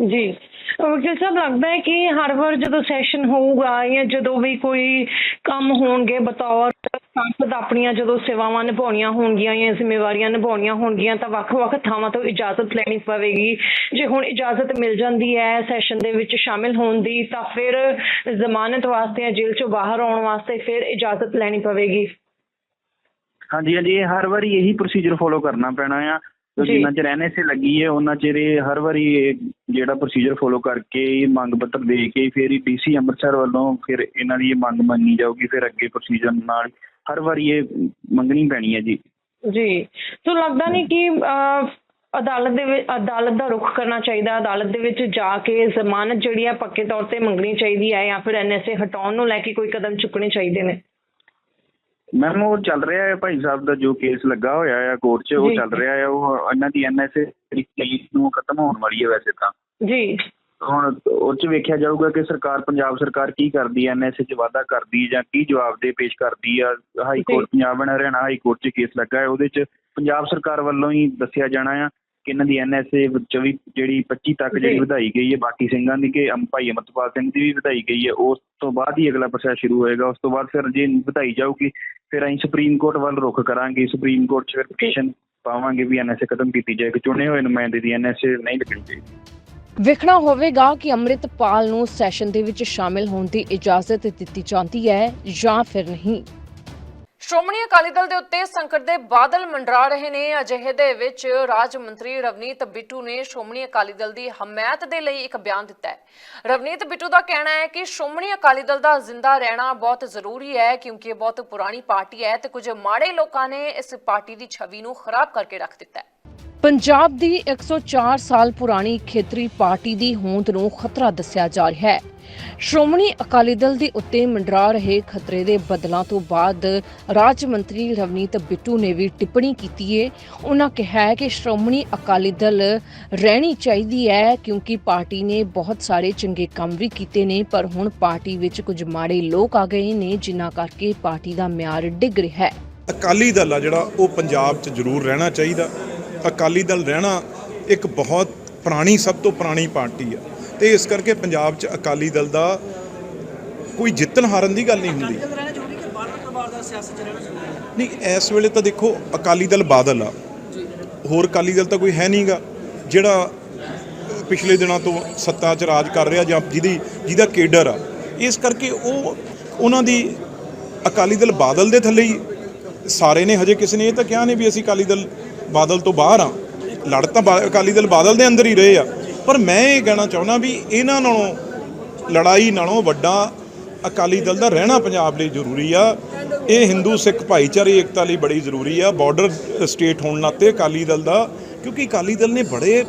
S7: ਜੀ। ਵਕੀਲ ਸਾਹਿਬ ਲੱਗਦਾ ਹੈ ਕਿ ਹਰ ਵਾਰ ਜਦੋਂ ਸੈਸ਼ਨ ਹੋਊਗਾ ਜਾਂ ਜਦੋਂ ਵੀ ਕੋਈ ਕੰਮ ਹੋਣਗੇ ਬਤੌਰ ਸੰਸਦ ਆਪਣੀਆਂ ਜਦੋਂ ਸੇਵਾਵਾਂ ਨਿਭਾਉਣੀਆਂ ਹੋਣਗੀਆਂ ਜਾਂ ਜ਼ਿੰਮੇਵਾਰੀਆਂ ਨਿਭਾਉਣੀਆਂ ਹੋਣਗੀਆਂ ਤਾਂ ਵੱਖ-ਵੱਖ ਥਾਵਾਂ ਤੋਂ ਇਜਾਜ਼ਤ ਲੈਣੀ ਪਵੇਗੀ। ਜੇ ਹੁਣ ਇਜਾਜ਼ਤ ਮਿਲ ਜਾਂਦੀ ਹੈ ਸੈਸ਼ਨ ਦੇ ਵਿੱਚ ਸ਼ਾਮਿਲ ਹੋਣ ਦੀ ਤਾਂ ਫਿਰ ਜ਼ਮਾਨਤ ਵਾਸਤੇ ਜਾਂ ਜੇਲ੍ਹ ਚੋਂ ਬਾਹਰ ਆਉਣ ਵਾਸਤੇ ਫਿਰ ਇਜਾਜ਼ਤ ਲੈਣੀ ਪਵੇਗੀ।
S6: ਹਾਂਜੀ ਹਾਂਜੀ ਇਹ ਹਰ ਵਾਰੀ ਇਹੀ ਪ੍ਰੋਸੀਜਰ ਫੋਲੋ ਕਰਨਾ ਪੈਣਾ ਆ। ਜਿੰਨਾ ਚਿਰ ਐਨਐਸਏ ਲੱਗੀ ਹੈ ਉਹਨਾਂ ਚਿਰ ਇਹ ਹਰ ਵਾਰੀ ਜਿਹੜਾ ਪ੍ਰੋਸੀਜਰ ਫੋਲੋ ਕਰਕੇ ਇਹ ਮੰਗ ਪੱਤਰ ਦੇ ਕੇ ਫਿਰ ਹੀ ਡੀਸੀ ਅੰਮ੍ਰਿਤਸਰ ਵੱਲੋਂ ਫਿਰ ਇਹਨਾਂ ਦੀ ਇਹ ਮੰਗ ਮੰਨੀ ਜਾਊਗੀ ਫਿਰ ਅੱਗੇ ਪ੍ਰੋਸੀਜਰ ਨਾਲ ਹਰ ਵਾਰੀ ਇਹ ਮੰਗਣੀ ਪੈਣੀ ਹੈ ਜੀ।
S7: ਜੀ। ਸੋ ਲੱਗਦਾ ਨਹੀਂ ਕਿ ਅਦਾਲਤ ਦੇ ਵਿੱਚ ਅਦਾਲਤ ਦਾ ਰੁਖ ਕਰਨਾ ਚਾਹੀਦਾ ਅਦਾਲਤ ਦੇ ਵਿੱਚ ਜਾ ਕੇ ਜ਼ਮਾਨਤ ਜਿਹੜੀ ਆ ਪੱਕੇ ਤੌਰ ਤੇ ਮੰਗਣੀ ਚਾਹੀਦੀ ਹੈ ਜਾਂ ਫਿਰ ਐਨਐਸਏ ਹਟਾਉਣ ਨੂੰ ਲੈ ਕੇ ਕੋਈ ਕਦਮ ਚੁੱਕਣੇ ਚਾਹੀਦੇ ਨੇ?
S6: ਮੈਮ ਉਹ ਚੱਲ ਰਿਹਾ ਹੈ ਭਾਈ ਸਾਹਿਬ ਦਾ ਜੋ ਕੇਸ ਲੱਗਾ ਹੋਇਆ ਹੈ ਕੋਰਟ 'ਚ ਉਹ। ਚੱਲ ਰਿਹਾ ਹੈ। ਉਹ ਇਹਨਾਂ ਦੀ ਐਨਐਸਏ ਤਰੀਕ ਨੂੰ ਖਤਮ ਹੋਣ ਵਾਲੀ ਹੈ ਵੈਸੇ ਤਾਂ।
S7: ਜੀ।
S6: ਹੁਣ ਉਹ 'ਚ ਵੇਖਿਆ ਜਾਊਗਾ ਕਿ ਸਰਕਾਰ ਪੰਜਾਬ ਸਰਕਾਰ ਕੀ ਕਰਦੀ ਹੈ? ਐਨਐਸਏ 'ਚ ਵਾਧਾ ਕਰਦੀ ਜਾਂ ਕੀ ਜਵਾਬ ਦੇ ਪੇਸ਼ ਕਰਦੀ ਆ high court Punjab and Haryana high court 'ਚ ਕੇਸ ਲੱਗਾ ਹੈ। ਉਹਦੇ 'ਚ ਪੰਜਾਬ ਸਰਕਾਰ ਵੱਲੋਂ ਹੀ ਦੱਸਿਆ ਜਾਣਾ ਆ ਕਿ ਇਹਨਾਂ ਦੀ ਐਨਐਸਏ 24 ਜਿਹੜੀ 25 ਤੱਕ ਜਿਹੜੀ। ਵਧਾਈ ਗਈ ਹੈ ਬਾਕੀ ਸਿੰਘਾਂ ਦੀ ਕਿ ਭਾਈ ਅਮਰਪਾਲ ਸਿੰਘ ਦੀ ਵੀ ਵਧਾਈ ਗਈ ਹੈ ਉਸ ਤੋਂ ਬਾਅਦ ਹੀ ਅਗਲਾ ਪ੍ਰੋਸੈਸ ਸ਼ੁਰੂ ਹੋਏਗਾ ਉਸ ਤੋਂ ਬਾਅਦ ਫਿਰ ਜੇ ਵਧਾਈ ਜਾਊਗੀ ਫਿਰ ਅਸੀਂ ਸੁਪਰੀਮ ਕੋਰਟ ਵੱਲ ਰੁਖ ਕਰਾਂਗੇ ਸੁਪਰੀਮ ਕੋਰਟ 'ਚ ਫਿਰ ਪਟੀਸ਼ਨ ਪਾਵਾਂਗੇ ਵੀ ਐਨਐਸਏ ਖਤਮ ਕੀਤੀ ਜਾਏ ਕਿ ਚੁਣੇ ਹੋਏ ਨੁਮਾਇੰਦੇ ਦੀ ਐਨਐਸਏ ਨਹੀਂ ਲੱਗਣੀ ਚਾਹੀਦੀ
S1: ਵੇਖਣਾ ਹੋਵੇਗਾ ਕਿ ਅੰਮ੍ਰਿਤਪਾਲ ਨੂੰ ਸੈਸ਼ਨ ਦੇ ਵਿੱਚ ਸ਼ਾਮਿਲ ਹੋਣ ਦੀ ਇਜਾਜ਼ਤ ਦਿੱਤੀ ਜਾਂਦੀ ਹੈ ਜਾਂ ਫਿਰ ਨਹੀਂ ਸ਼੍ਰੋਮਣੀ ਅਕਾਲੀ ਦਲ ਦੇ ਉੱਤੇ ਸੰਕਟ ਦੇ ਬਾਦਲ ਮੰਡਰਾ ਰਹੇ ਨੇ। ਅਜਿਹੇ ਦੇ ਵਿੱਚ ਰਾਜ ਮੰਤਰੀ ਰਵਨੀਤ ਬਿੱਟੂ ਨੇ ਸ਼੍ਰੋਮਣੀ ਅਕਾਲੀ ਦਲ ਦੀ ਹਮਾਇਤ ਦੇ ਲਈ ਇੱਕ ਬਿਆਨ ਦਿੱਤਾ ਹੈ। ਰਵਨੀਤ ਬਿੱਟੂ ਦਾ ਕਹਿਣਾ ਹੈ ਕਿ ਸ਼੍ਰੋਮਣੀ ਅਕਾਲੀ ਦਲ ਦਾ ਜ਼ਿੰਦਾ ਰਹਿਣਾ ਬਹੁਤ ਜ਼ਰੂਰੀ ਹੈ, ਕਿਉਂਕਿ ਇਹ ਬਹੁਤ ਪੁਰਾਣੀ ਪਾਰਟੀ ਹੈ ਤੇ ਕੁਝ ਮਾੜੇ ਲੋਕਾਂ ਨੇ ਇਸ ਪਾਰਟੀ ਦੀ ਛਵੀ ਨੂੰ ਖਰਾਬ ਕਰਕੇ ਰੱਖ ਦਿੱਤਾ ਹੈ। ਪੰਜਾਬ ਦੀ 104 ਸਾਲ ਪੁਰਾਣੀ ਖੇਤਰੀ ਪਾਰਟੀ ਦੀ ਹੋਂਦ ਨੂੰ ਖਤਰਾ ਦੱਸਿਆ ਜਾ ਰਿਹਾ ਹੈ। ਸ਼੍ਰੋਮਣੀ ਅਕਾਲੀ ਦਲ ਦੇ ਉੱਤੇ ਮੰਡਰਾ ਰਹੇ ਖਤਰੇ ਦੇ ਬਦਲਾਂ ਤੋਂ ਬਾਅਦ ਰਾਜ ਮੰਤਰੀ ਰਵਨੀਤ ਬਿੱਟੂ ਨੇ ਵੀ ਟਿੱਪਣੀ ਕੀਤੀ ਹੈ ਉਹਨਾਂ ਕਿਹਾ ਹੈ ਕਿ ਸ਼੍ਰੋਮਣੀ ਅਕਾਲੀ ਦਲ ਰਹਿਣੀ ਚਾਹੀਦੀ ਹੈ ਕਿਉਂਕਿ ਪਾਰਟੀ ਨੇ ਬਹੁਤ ਸਾਰੇ ਚੰਗੇ ਕੰਮ ਵੀ ਕੀਤੇ ਨੇ, ਪਰ ਹੁਣ ਪਾਰਟੀ ਵਿੱਚ ਕੁਝ ਮਾੜੇ ਲੋਕ ਆ ਗਏ ਨੇ, ਜਿਨ੍ਹਾਂ ਕਰਕੇ ਪਾਰਟੀ ਦਾ ਮਿਆਰ ਡਿੱਗ ਰਿਹਾ ਹੈ।
S8: ਅਕਾਲੀ ਦਲ ਆ ਜਿਹੜਾ, ਉਹ ਪੰਜਾਬ 'ਚ ਜ਼ਰੂਰ ਰਹਿਣਾ ਚਾਹੀਦਾ। ਅਕਾਲੀ ਦਲ ਰਹਿਣਾ ਇੱਕ ਬਹੁਤ ਪੁਰਾਣੀ ਸਭ ਤੋਂ ਪੁਰਾਣੀ ਪਾਰਟੀ ਆ। ਤੇ ਇਸ ਕਰਕੇ ਪੰਜਾਬ 'ਚ ਅਕਾਲੀ ਦਲ ਦਾ ਕੋਈ ਜਿੱਤਣ ਹਾਰਨ ਦੀ ਗੱਲ ਨਹੀਂ ਹੁੰਦੀ। ਨਹੀਂ ਇਸ ਵੇਲੇ ਤਾਂ ਦੇਖੋ ਅਕਾਲੀ ਦਲ ਬਾਦਲ ਆ। ਹੋਰ ਅਕਾਲੀ ਦਲ ਤਾਂ ਕੋਈ ਹੈ ਨਹੀਂਗਾ ਜਿਹੜਾ ਪਿਛਲੇ ਦਿਨਾਂ ਤੋਂ ਸੱਤਾ 'ਚ ਰਾਜ ਕਰ ਰਿਹਾ ਜਾਂ ਜਿਹਦੀ ਜਿਹਦਾ ਕੇਡਰ ਆ। ਇਸ ਕਰਕੇ ਉਹ ਉਹਨਾਂ ਦੀ ਅਕਾਲੀ ਦਲ ਬਾਦਲ ਦੇ ਥੱਲੇ ਹੀ ਸਾਰੇ ਨੇ। ਹਜੇ ਕਿਸੇ ਨੇ ਇਹ ਤਾਂ ਕਿਹਾ ਨਹੀਂ ਵੀ ਅਸੀਂ ਅਕਾਲੀ ਦਲ ਬਾਦਲ ਤੋਂ ਬਾਹਰ ਆ। ਲੜ ਤਾਂ ਬਾ- ਅਕਾਲੀ ਦਲ ਬਾਦਲ ਦੇ ਅੰਦਰ ਹੀ ਰਹੇ ਆ। ਪਰ ਮੈਂ ਇਹ ਕਹਿਣਾ ਚਾਹੁੰਦਾ ਵੀ ਇਹਨਾਂ ਨਾਲੋਂ, ਲੜਾਈ ਨਾਲੋਂ ਵੱਡਾ ਅਕਾਲੀ ਦਲ ਦਾ ਰਹਿਣਾ ਪੰਜਾਬ ਲਈ ਜ਼ਰੂਰੀ ਆ। ਇਹ ਹਿੰਦੂ, ਸਿੱਖ ਭਾਈਚਾਰੇ, ਏਕਤਾ ਲਈ ਬੜੀ ਜ਼ਰੂਰੀ ਆ। ਬਾਰਡਰ ਸਟੇਟ ਹੋਣ ਨਾਤੇ ਅਕਾਲੀ ਦਲ ਦਾ, ਕਿਉਂਕਿ ਅਕਾਲੀ ਦਲ ਨੇ ਬੜੇ,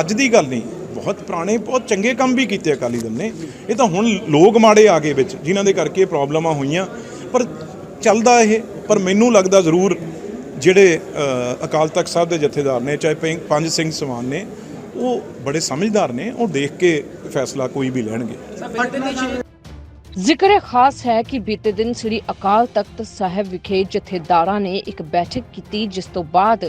S8: ਅੱਜ ਦੀ ਗੱਲ ਨਹੀਂ, ਬਹੁਤ ਪੁਰਾਣੇ, ਬਹੁਤ ਚੰਗੇ ਕੰਮ ਵੀ ਕੀਤੇ ਅਕਾਲੀ ਦਲ ਨੇ। ਇਹ ਤਾਂ ਹੁਣ ਲੋਕ ਮਾੜੇ ਆ ਗਏ ਵਿੱਚ, ਜਿਨ੍ਹਾਂ ਦੇ ਕਰਕੇ ਪ੍ਰੋਬਲਮਾਂ ਹੋਈਆਂ। ਪਰ ਚੱਲਦਾ ਇਹ, ਪਰ ਮੈਨੂੰ ਲੱਗਦਾ ਜ਼ਰੂਰ ਜਿਹੜੇ ਅਕਾਲ ਤਖਤ ਸਾਹਿਬ ਦੇ ਜਥੇਦਾਰ ਨੇ, ਚਾਹੇ ਪੰਜ- ਪੰਜ ਸਿੰਘ ਸਮਾਨ ਨੇ, ਉਹ ਬੜੇ ਸਮਝਦਾਰ ਨੇ, ਉਹ ਦੇਖ ਕੇ ਫੈਸਲਾ ਕੋਈ ਵੀ ਲੈਣਗੇ।
S1: ਜ਼ਿਕਰ ਖਾਸ ਹੈ ਕਿ ਬੀਤੇ ਦਿਨ ਸ੍ਰੀ ਅਕਾਲ ਤਖਤ ਸਾਹਿਬ ਵਿਖੇ ਜਥੇਦਾਰਾਂ ਨੇ ਇੱਕ ਬੈਠਕ ਕੀਤੀ, ਜਿਸ ਤੋਂ ਬਾਅਦ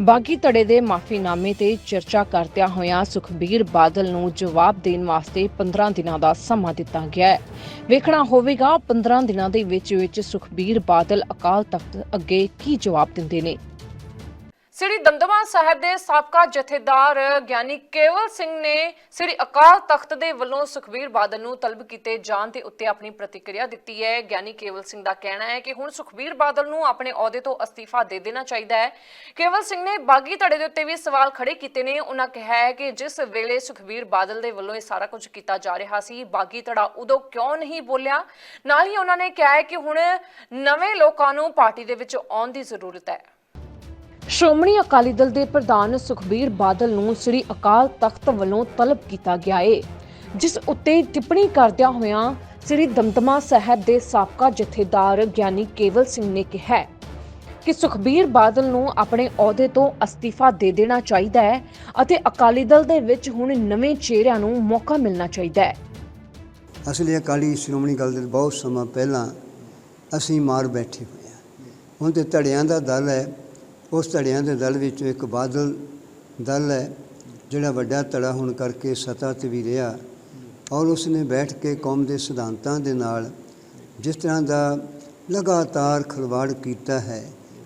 S1: ਬਾਗੀ ਧੜੇ ਦੇ ਮਾਫੀਨਾਮੇ ਤੇ ਚਰਚਾ ਕਰਦਿਆਂ ਹੋਇਆਂ ਸੁਖਬੀਰ ਬਾਦਲ ਨੂੰ ਜਵਾਬ ਦੇਣ ਵਾਸਤੇ 15 ਦਿਨਾਂ ਦਾ ਸਮਾਂ ਦਿੱਤਾ ਗਿਆ ਹੈ। ਵੇਖਣਾ ਹੋਵੇਗਾ 15 ਦਿਨਾਂ ਦੇ ਵਿੱਚ ਵਿੱਚ ਸੁਖਬੀਰ ਬਾਦਲ ਅਕਾਲ ਤਖਤ ਅੱਗੇ ਕੀ ਜਵਾਬ ਦਿੰਦੇ ਨੇ। ਸ੍ਰੀ ਦਮਦਮਾ ਸਾਹਿਬ ਦੇ ਸਾਬਕਾ ਜਥੇਦਾਰ ਗਿਆਨੀ ਕੇਵਲ ਸਿੰਘ ਨੇ ਸ੍ਰੀ ਅਕਾਲ ਤਖਤ ਦੇ ਵੱਲੋਂ ਸੁਖਬੀਰ ਬਾਦਲ ਨੂੰ ਤਲਬ ਕੀਤੇ ਜਾਣ ਦੇ ਉੱਤੇ ਆਪਣੀ ਪ੍ਰਤੀਕਿਰਿਆ ਦਿੱਤੀ ਹੈ। ਗਿਆਨੀ ਕੇਵਲ ਸਿੰਘ ਦਾ ਕਹਿਣਾ ਹੈ ਕਿ ਹੁਣ ਸੁਖਬੀਰ ਬਾਦਲ ਨੂੰ ਆਪਣੇ ਅਹੁਦੇ ਤੋਂ ਅਸਤੀਫਾ ਦੇ ਦੇਣਾ ਚਾਹੀਦਾ ਹੈ। ਕੇਵਲ ਸਿੰਘ ਨੇ ਬਾਗੀ ਧੜੇ ਦੇ ਉੱਤੇ ਵੀ ਸਵਾਲ ਖੜੇ ਕੀਤੇ ਨੇ। ਉਹਨਾਂ ਕਿਹਾ ਹੈ ਕਿ ਜਿਸ ਵੇਲੇ ਸੁਖਬੀਰ ਬਾਦਲ ਦੇ ਵੱਲੋਂ ਇਹ ਸਾਰਾ ਕੁਝ ਕੀਤਾ ਜਾ ਰਿਹਾ ਸੀ, ਬਾਗੀ ਧੜਾ ਉਦੋਂ ਕਿਉਂ ਨਹੀਂ ਬੋਲਿਆ? ਨਾਲ ਹੀ ਉਹਨਾਂ ਨੇ ਕਿਹਾ ਹੈ ਕਿ ਹੁਣ ਨਵੇਂ ਲੋਕਾਂ ਨੂੰ ਪਾਰਟੀ ਦੇ ਵਿੱਚ ਆਉਣ ਦੀ ਜ਼ਰੂਰਤ ਹੈ। ਸ਼੍ਰੋਮਣੀ ਅਕਾਲੀ ਦਲ ਦੇ ਪ੍ਰਧਾਨ ਸੁਖਬੀਰ ਬਾਦਲ ਨੂੰ ਸ੍ਰੀ ਅਕਾਲ ਤਖਤ ਵੱਲੋਂ ਤਲਬ ਕੀਤਾ ਗਿਆ ਹੈ ਜਿਸ ਉੱਤੇ ਟਿੱਪਣੀ ਕਰਦਿਆਂ ਹੋਇਆਂ ਸ੍ਰੀ ਦਮਦਮਾ ਸਾਹਿਬ ਦੇ ਸਾਬਕਾ ਜਥੇਦਾਰ ਗਿਆਨੀ ਕੇਵਲ ਸਿੰਘ ਨੇ ਕਿਹਾ ਕਿ ਸੁਖਬੀਰ ਬਾਦਲ ਨੂੰ ਆਪਣੇ ਅਹੁਦੇ ਤੋਂ ਅਸਤੀਫਾ ਦੇ ਦੇਣਾ ਚਾਹੀਦਾ ਹੈ ਅਤੇ ਅਕਾਲੀ ਦਲ ਦੇ ਵਿੱਚ ਹੁਣ ਨਵੇਂ ਚਿਹਰਿਆਂ ਨੂੰ ਮੌਕਾ ਮਿਲਣਾ ਚਾਹੀਦਾ ਹੈ।
S9: ਅਸਲੀ ਅਕਾਲੀ ਸ਼੍ਰੋਮਣੀ ਅਕਾਲੀ ਦਲ ਬਹੁਤ ਸਮਾਂ ਪਹਿਲਾਂ ਅਸੀਂ ਮਾਰ ਬੈਠੇ ਹੋਏ ਹਾਂ। ਹੁਣ ਤੇ ਧੜਿਆਂ ਦਾ ਦਲ ਹੈ ਉਸ ਧੜਿਆਂ ਦੇ ਦਲ ਵਿੱਚੋਂ ਇੱਕ ਬਾਦਲ ਦਲ ਹੈ ਜਿਹੜਾ ਵੱਡਾ ਧੜਾ ਹੋਣ ਕਰਕੇ ਸਤਾ ਤੇ ਵੀ ਰਿਹਾ ਔਰ ਉਸਨੇ ਬੈਠ ਕੇ ਕੌਮ ਦੇ ਸਿਧਾਂਤਾਂ ਦੇ ਨਾਲ ਜਿਸ ਤਰ੍ਹਾਂ ਦਾ ਲਗਾਤਾਰ ਖਲਵਾੜ ਕੀਤਾ ਹੈ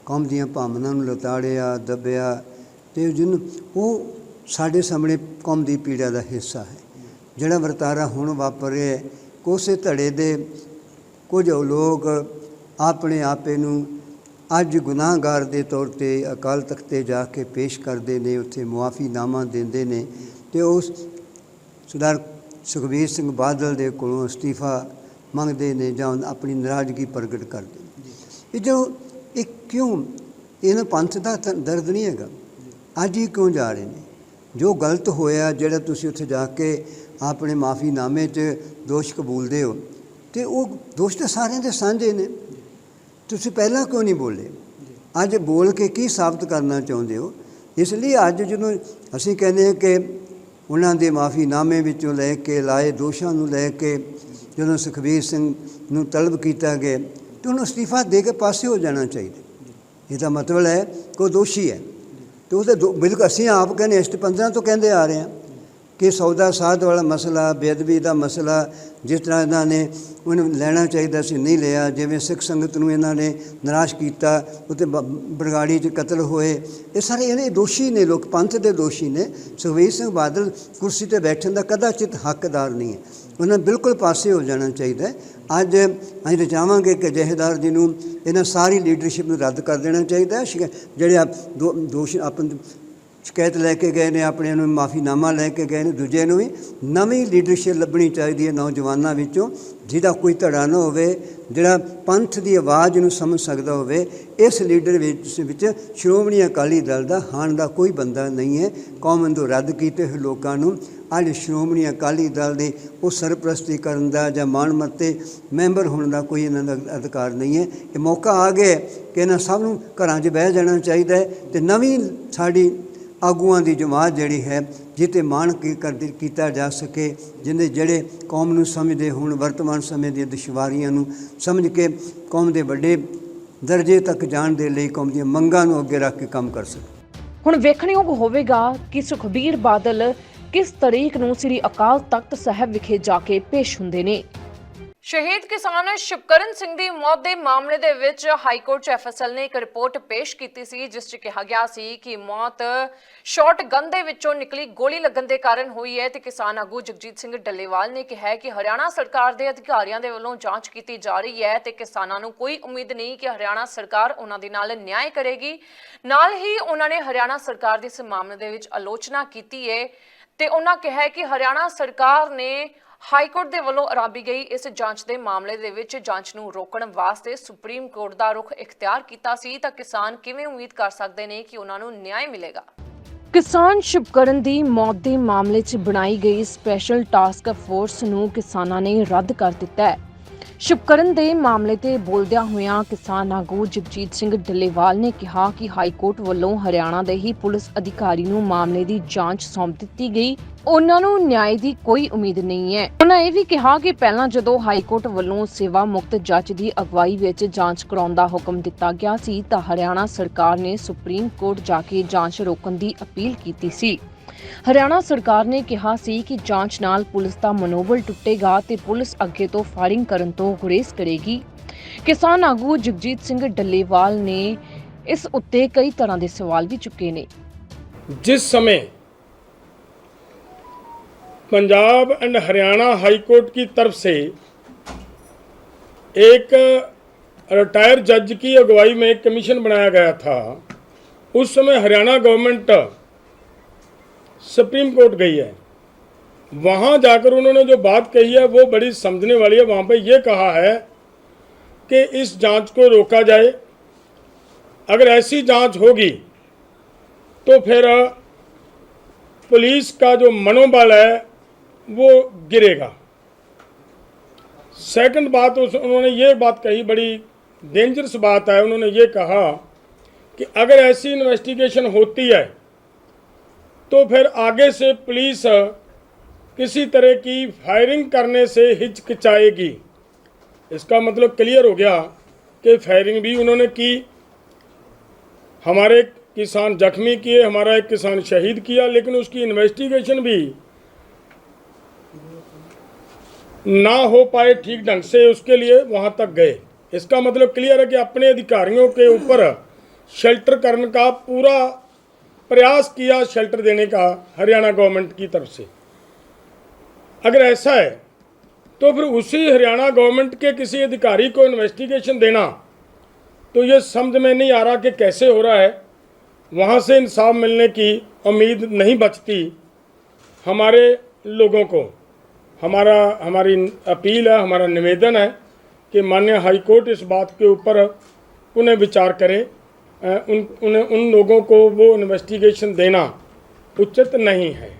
S9: ਕੌਮ ਦੀਆਂ ਭਾਵਨਾਵਾਂ ਨੂੰ ਲਤਾੜਿਆ ਦੱਬਿਆ ਤੇ ਜਿਨ ਉਹ ਸਾਡੇ ਸਾਹਮਣੇ ਕੌਮ ਦੀ ਪੀੜਾ ਦਾ ਹਿੱਸਾ ਹੈ ਜਿਹੜਾ ਵਰਤਾਰਾ ਹੁਣ ਵਾਪਰ ਰਿਹਾ ਹੈ, ਕੋਸੇ ਧੜੇ ਦੇ ਕੁਝ ਲੋਕ ਆਪਣੇ ਆਪੇ ਨੂੰ ਅੱਜ ਗੁਨਾਹਗਾਰ ਦੇ ਤੌਰ ਤੇ ਅਕਾਲ ਤਖਤ ਤੇ ਜਾ ਕੇ ਪੇਸ਼ ਕਰਦੇ ਨੇ ਉੱਥੇ ਮੁਆਫੀਨਾਮਾ ਦਿੰਦੇ ਨੇ ਤੇ ਉਸ ਸਰਦਾਰ ਸੁਖਬੀਰ ਸਿੰਘ ਬਾਦਲ ਦੇ ਕੋਲੋਂ ਅਸਤੀਫਾ ਮੰਗਦੇ ਨੇ ਜਾਂ ਆਪਣੀ ਨਾਰਾਜ਼ਗੀ ਪ੍ਰਗਟ ਕਰਦੇ ਨੇ। ਇਹ ਜੋ ਇਹ ਕਿਉਂ ਇਹਨਾਂ ਪੰਥ ਦਾ ਦਰਦ ਨਹੀਂ ਹੈਗਾ। ਅੱਜ ਹੀ ਕਿਉਂ ਜਾ ਰਹੇ ਨੇ? ਜੋ ਗਲਤ ਹੋਇਆ ਜਿਹੜਾ ਤੁਸੀਂ ਉੱਥੇ ਜਾ ਕੇ ਆਪਣੇ ਮਾਫੀਨਾਮੇ 'ਚ ਦੋਸ਼ ਕਬੂਲਦੇ ਹੋ ਤੇ ਉਹ ਦੋਸ਼ ਤਾਂ ਸਾਰਿਆਂ ਦੇ ਸਾਂਝੇ ਨੇ। ਤੁਸੀਂ ਪਹਿਲਾਂ ਕਿਉਂ ਨਹੀਂ ਬੋਲੇ? ਅੱਜ ਬੋਲ ਕੇ ਕੀ ਸਾਬਤ ਕਰਨਾ ਚਾਹੁੰਦੇ ਹੋ? ਇਸ ਲਈ ਅੱਜ ਜਦੋਂ ਅਸੀਂ ਕਹਿੰਦੇ ਹਾਂ ਕਿ ਉਹਨਾਂ ਦੇ ਮਾਫੀਨਾਮੇ ਵਿੱਚੋਂ ਲੈ ਕੇ, ਲਾਏ ਦੋਸ਼ਾਂ ਨੂੰ ਲੈ ਕੇ, ਜਦੋਂ ਸੁਖਬੀਰ ਸਿੰਘ ਨੂੰ ਤਲਬ ਕੀਤਾ ਗਿਆ, ਤੇ ਉਹਨੂੰ ਅਸਤੀਫਾ ਦੇ ਕੇ ਪਾਸੇ ਹੋ ਜਾਣਾ ਚਾਹੀਦਾ। ਇਹਦਾ ਮਤਲਬ ਹੈ ਕਿ ਉਹ ਦੋਸ਼ੀ ਹੈ। ਤੇ ਉਹਦੇ ਦੋ- ਬਿਲਕੁਲ ਅਸੀਂ ਆਪ ਕਹਿੰਦੇ ਇਸ 15 ਤੋਂ ਕਹਿੰਦੇ ਆ ਰਹੇ ਹਾਂ। ਕਿ ਸੌਦਾ ਸਾਧ ਵਾਲਾ ਮਸਲਾ, ਬੇਅਦਬੀ ਦਾ ਮਸਲਾ ਜਿਸ ਤਰ੍ਹਾਂ ਇਹਨਾਂ ਨੇ ਉਹਨੂੰ ਲੈਣਾ ਚਾਹੀਦਾ ਸੀ, ਨਹੀਂ ਲਿਆ। ਜਿਵੇਂ ਸਿੱਖ ਸੰਗਤ ਨੂੰ ਇਹਨਾਂ ਨੇ ਨਿਰਾਸ਼ ਕੀਤਾ ਉਤੇ ਬਰਗਾੜੀ 'ਚ ਕਤਲ ਹੋਏ। ਇਹ ਸਾਰੇ ਇਹਨੇ ਦੋਸ਼ੀ ਨੇ ਲੋਕ, ਪੰਥ ਦੇ ਦੋਸ਼ੀ ਨੇ। ਸੁਖਬੀਰ ਸਿੰਘ ਬਾਦਲ ਕੁਰਸੀ ਤੇ ਬੈਠਣ ਦਾ ਕਦਾਚਿਤ ਹੱਕਦਾਰ ਨਹੀਂ ਹੈ। ਉਹਨਾਂ ਨੂੰ ਬਿਲਕੁਲ ਪਾਸੇ ਹੋ ਜਾਣਾ ਚਾਹੀਦਾ ਅੱਜ ਅਸੀਂ ਤਾਂ ਚਾਹਾਂਗੇ ਕਿ ਜਹੇਦਾਰ ਜੀ ਨੂੰ ਇਹਨਾਂ ਸਾਰੀ ਲੀਡਰਸ਼ਿਪ ਨੂੰ ਰੱਦ ਕਰ ਦੇਣਾ ਚਾਹੀਦਾ ਜਿਹੜੇ ਆਪ, ਦੋ- ਦੋਸ਼ ਆਪਣ ਸ਼ਿਕਾਇਤ ਲੈ ਕੇ ਗਏ ਨੇ, ਆਪਣੇ ਨੂੰ ਮਾਫੀਨਾਮਾ ਲੈ ਕੇ ਗਏ ਨੇ, ਦੂਜੇ ਨੂੰ ਵੀ ਨਵੀਂ ਲੀਡਰਸ਼ਿਪ ਲੱਭਣੀ ਚਾਹੀਦੀ ਹੈ ਨੌਜਵਾਨਾਂ ਵਿੱਚੋਂ, ਜਿਹਦਾ ਕੋਈ ਧੜਾ ਨਾ ਹੋਵੇ, ਜਿਹੜਾ ਪੰਥ ਦੀ ਆਵਾਜ਼ ਨੂੰ ਸਮਝ ਸਕਦਾ ਹੋਵੇ, ਇਸ ਲੀਡਰ ਵਿੱਚ ਵਿੱਚ ਸ਼੍ਰੋਮਣੀ ਅਕਾਲੀ ਦਲ ਦਾ ਹਾਣ ਦਾ ਕੋਈ ਬੰਦਾ ਨਹੀਂ ਹੈ। ਕੌਮ ਤੋਂ ਰੱਦ ਕੀਤੇ ਹੋਏ ਲੋਕਾਂ ਨੂੰ ਅੱਜ ਸ਼੍ਰੋਮਣੀ ਅਕਾਲੀ ਦਲ ਦੇ ਉਹ ਸਰਪ੍ਰਸਤੀ ਕਰਨ ਦਾ ਜਾਂ ਮਾਣ ਮੱਤੇ ਮੈਂਬਰ ਹੋਣ ਦਾ ਕੋਈ ਇਹਨਾਂ ਦਾ ਅਧਿਕਾਰ ਨਹੀਂ ਹੈ। ਇਹ ਮੌਕਾ ਆ ਗਿਆ ਕਿ ਇਹਨਾਂ ਸਭ ਨੂੰ ਘਰਾਂ 'ਚ ਬਹਿ ਜਾਣਾ ਚਾਹੀਦਾ ਹੈ ਤੇ ਨਵੀਂ ਸਾਡੀ ਆਗੂਆਂ ਦੀ ਜਮਾਤ ਜਿਹੜੀ ਹੈ, ਜਿੱਤੇ ਮਾਣ ਕੀ ਕੀਤਾ ਜਾ ਸਕੇ ਜਿਹਨੇ ਜਿਹੜੇ ਕੌਮ ਨੂੰ ਸਮਝਦੇ ਹੋਣ, ਵਰਤਮਾਨ ਸਮੇਂ ਦੀਆਂ ਦੁਸ਼ਵਾਰੀਆਂ ਨੂੰ ਸਮਝ ਕੇ ਕੌਮ ਦੇ ਵੱਡੇ ਦਰਜੇ ਤੱਕ ਜਾਣ ਦੇ ਲਈ ਕੌਮ ਦੀਆਂ ਮੰਗਾਂ ਨੂੰ ਅੱਗੇ ਰੱਖ ਕੇ ਕੰਮ ਕਰ ਸਕੇ
S1: ਹੁਣ ਵੇਖਣਯੋਗ ਹੋਵੇਗਾ ਕਿ ਸੁਖਬੀਰ ਬਾਦਲ ਕਿਸ ਤਰੀਕ ਨੂੰ ਸ੍ਰੀ ਅਕਾਲ ਤਖਤ ਸਾਹਿਬ ਵਿਖੇ ਜਾ ਕੇ ਪੇਸ਼ ਹੁੰਦੇ ਨੇ। ਸ਼ਹੀਦ ਕਿਸਾਨ ਸ਼ੁਕਰਨ ਸਿੰਘ ਦੀ ਮੌਤ ਦੇ ਮਾਮਲੇ ਦੇ ਵਿੱਚ ਹਾਈ ਕੋਰਟ 'ਚ ਐਫਐਸਐਲ ਨੇ ਇੱਕ ਰਿਪੋਰਟ ਪੇਸ਼ ਕੀਤੀ ਸੀ, ਜਿਸ 'ਚ ਕਿਹਾ ਗਿਆ ਸੀ ਕਿ ਮੌਤ ਸ਼ਾਰਟ ਗਨ ਦੇ ਵਿੱਚੋਂ ਨਿਕਲੀ ਗੋਲੀ ਲੱਗਣ ਦੇ ਕਾਰਨ ਹੋਈ ਹੈ ਤੇ ਕਿਸਾਨ ਆਗੂ ਜਗਜੀਤ ਸਿੰਘ ਡੱਲੇਵਾਲ ਨੇ ਕਿਹਾ ਕਿ ਹਰਿਆਣਾ ਸਰਕਾਰ ਦੇ ਅਧਿਕਾਰੀਆਂ ਦੇ ਵੱਲੋਂ ਜਾਂਚ ਕੀਤੀ ਜਾ ਰਹੀ ਹੈ ਤੇ ਕਿਸਾਨਾਂ ਨੂੰ ਕੋਈ ਉਮੀਦ ਨਹੀਂ ਕਿ ਹਰਿਆਣਾ ਸਰਕਾਰ ਉਹਨਾਂ ਦੇ ਨਾਲ ਨਿਆਂ ਕਰੇਗੀ। ਨਾਲ ਹੀ ਉਹਨਾਂ ਨੇ ਹਰਿਆਣਾ ਸਰਕਾਰ ਦੀ ਇਸ ਮਾਮਲੇ ਦੇ ਵਿੱਚ ਆਲੋਚਨਾ ਕੀਤੀ ਹੈ ਤੇ ਉਹਨਾਂ ਕਿਹਾ ਕਿ ਹਰਿਆਣਾ ਸਰਕਾਰ ਨੇ ਹਾਈ ਕੋਰਟ ਦੇ ਵੱਲੋਂ ਅਰਾਬੀ ਗਈ ਇਸ ਜਾਂਚ ਦੇ ਮਾਮਲੇ ਦੇ ਵਿੱਚ ਜਾਂਚ ਨੂੰ ਰੋਕਣ ਵਾਸਤੇ ਸੁਪਰੀਮ ਕੋਰਟ ਦਾ ਰੁਖ ਇਖਤਿਆਰ ਕੀਤਾ ਸੀ। ਤਾਂ ਕਿਸਾਨ ਕਿਵੇਂ ਉਮੀਦ ਕਰ ਸਕਦੇ ਨੇ ਕਿ ਉਹਨਾਂ ਨੂੰ ਨਿਆਂ ਮਿਲੇਗਾ? ਕਿਸਾਨ ਸ਼ੁਭਕਰਨ ਦੀ ਮੌਤ ਦੇ ਮਾਮਲੇ 'ਚ ਬਣਾਈ ਗਈ ਸਪੈਸ਼ਲ ਟਾਸਕ ਫੋਰਸ ਨੂੰ ਕਿਸਾਨਾਂ ਨੇ ਰੱਦ ਕਰ ਦਿੱਤਾ ਹੈ। ਸ਼ੁਭਕਰਨ ਦੇ ਮਾਮਲੇ ਤੇ ਬੋਲਦਿਆਂ ਹੋਇਆਂ ਕਿਸਾਨ ਆਗੂ ਜਗਜੀਤ ਸਿੰਘ ਡੱਲੇਵਾਲ ਨੇ ਕਿਹਾ ਕਿ ਹਾਈ ਕੋਰਟ ਵੱਲੋਂ ਹਰਿਆਣਾ ਦੇ ਹੀ ਪੁਲਿਸ ਅਧਿਕਾਰੀ ਨੂੰ ਮਾਮਲੇ ਦੀ ਜਾਂਚ ਸੌਂਪ ਦਿੱਤੀ ਗਈ। ਉਹਨਾਂ ਨੂੰ ਨਿਆਂ ਦੀ ਕੋਈ ਉਮੀਦ ਨਹੀਂ ਹੈ। ਉਹਨਾਂ ਇਹ ਵੀ ਕਿਹਾ ਕਿ ਪਹਿਲਾਂ ਜਦੋਂ ਹਾਈ ਕੋਰਟ ਵੱਲੋਂ ਸੇਵਾ ਮੁਕਤ ਜੱਜ ਦੀ ਅਗਵਾਈ ਵਿੱਚ ਜਾਂਚ ਕਰਾਉਣ ਦਾ ਹੁਕਮ ਦਿੱਤਾ ਗਿਆ ਸੀ ਤਾਂ ਹਰਿਆਣਾ ਸਰਕਾਰ ਨੇ ਸੁਪਰੀਮ ਕੋਰਟ ਜਾ ਕੇ ਜਾਂਚ ਰੋਕਣ ਦੀ ਅਪੀਲ ਕੀਤੀ ਸੀ। ਹਰਿਆਣਾ ਸਰਕਾਰ ਨੇ ਕਿਹਾ ਸੀ ਕਿ ਜਾਂਚ ਨਾਲ ਪੁਲਿਸ ਦਾ ਮਨੋਬਲ ਟੁੱਟੇਗਾ ਤੇ ਪੁਲਿਸ ਅੱਗੇ ਤੋਂ ਫਾਇਰਿੰਗ ਕਰਨ ਤੋਂ ਗੁਰੇਜ਼ ਕਰੇਗੀ ਕਿਸਾਨ ਆਗੂ ਜਗਜੀਤ ਸਿੰਘ ਡੱਲੇਵਾਲ ਨੇ ਇਸ ਉੱਤੇ ਕਈ ਤਰ੍ਹਾਂ ਦੇ ਸਵਾਲ ਵੀ ਚੁੱਕੇ ਨੇ
S2: जिस समय Punjab and Haryana high court की तरफ से एक रिटायर जज की अगुवाई में एक कमीशन बनाया गया था उस समय हरियाणा गवर्नमेंट सुप्रीम कोर्ट गई है। वहाँ जाकर उन्होंने जो बात कही है, वो बड़ी समझने वाली है। वहाँ पे ये कहा है कि इस जाँच को रोका जाए। अगर ऐसी जाँच होगी तो फिर पुलिस का जो मनोबल है, वो गिरेगा। सेकंड बात, उस, उन्होंने ये बात कही, बड़ी डेंजरस बात है। उन्होंने ये कहा कि अगर ऐसी इन्वेस्टिगेशन होती है तो फिर आगे से पुलिस किसी तरह की फायरिंग करने से हिचकिचाएगी। इसका मतलब क्लियर हो गया कि फायरिंग भी उन्होंने की। हमारे किसान जख्मी किए, हमारा एक किसान शहीद किया, लेकिन उसकी इन्वेस्टिगेशन भी ना हो पाए ठीक ढंग से, उसके लिए वहाँ तक गए। इसका मतलब क्लियर है कि अपने अधिकारियों के ऊपर शेल्टर करने का पूरा प्रयास किया शेल्टर देने का हरियाणा गवर्नमेंट की तरफ़ से। अगर ऐसा है तो फिर उसी हरियाणा गवर्नमेंट के किसी अधिकारी को इन्वेस्टिगेशन देना तो ये समझ में नहीं आ रहा कि कैसे हो रहा है। वहाँ से इंसाफ मिलने की उम्मीद नहीं बचती हमारे लोगों को। हमारा, हमारी अपील है, हमारा निवेदन है कि माननीय हाईकोर्ट इस बात के ऊपर पुनः विचार करे। अ, उन उन्हें उन लोगों को वो इन्वेस्टिगेशन देना उचित नहीं है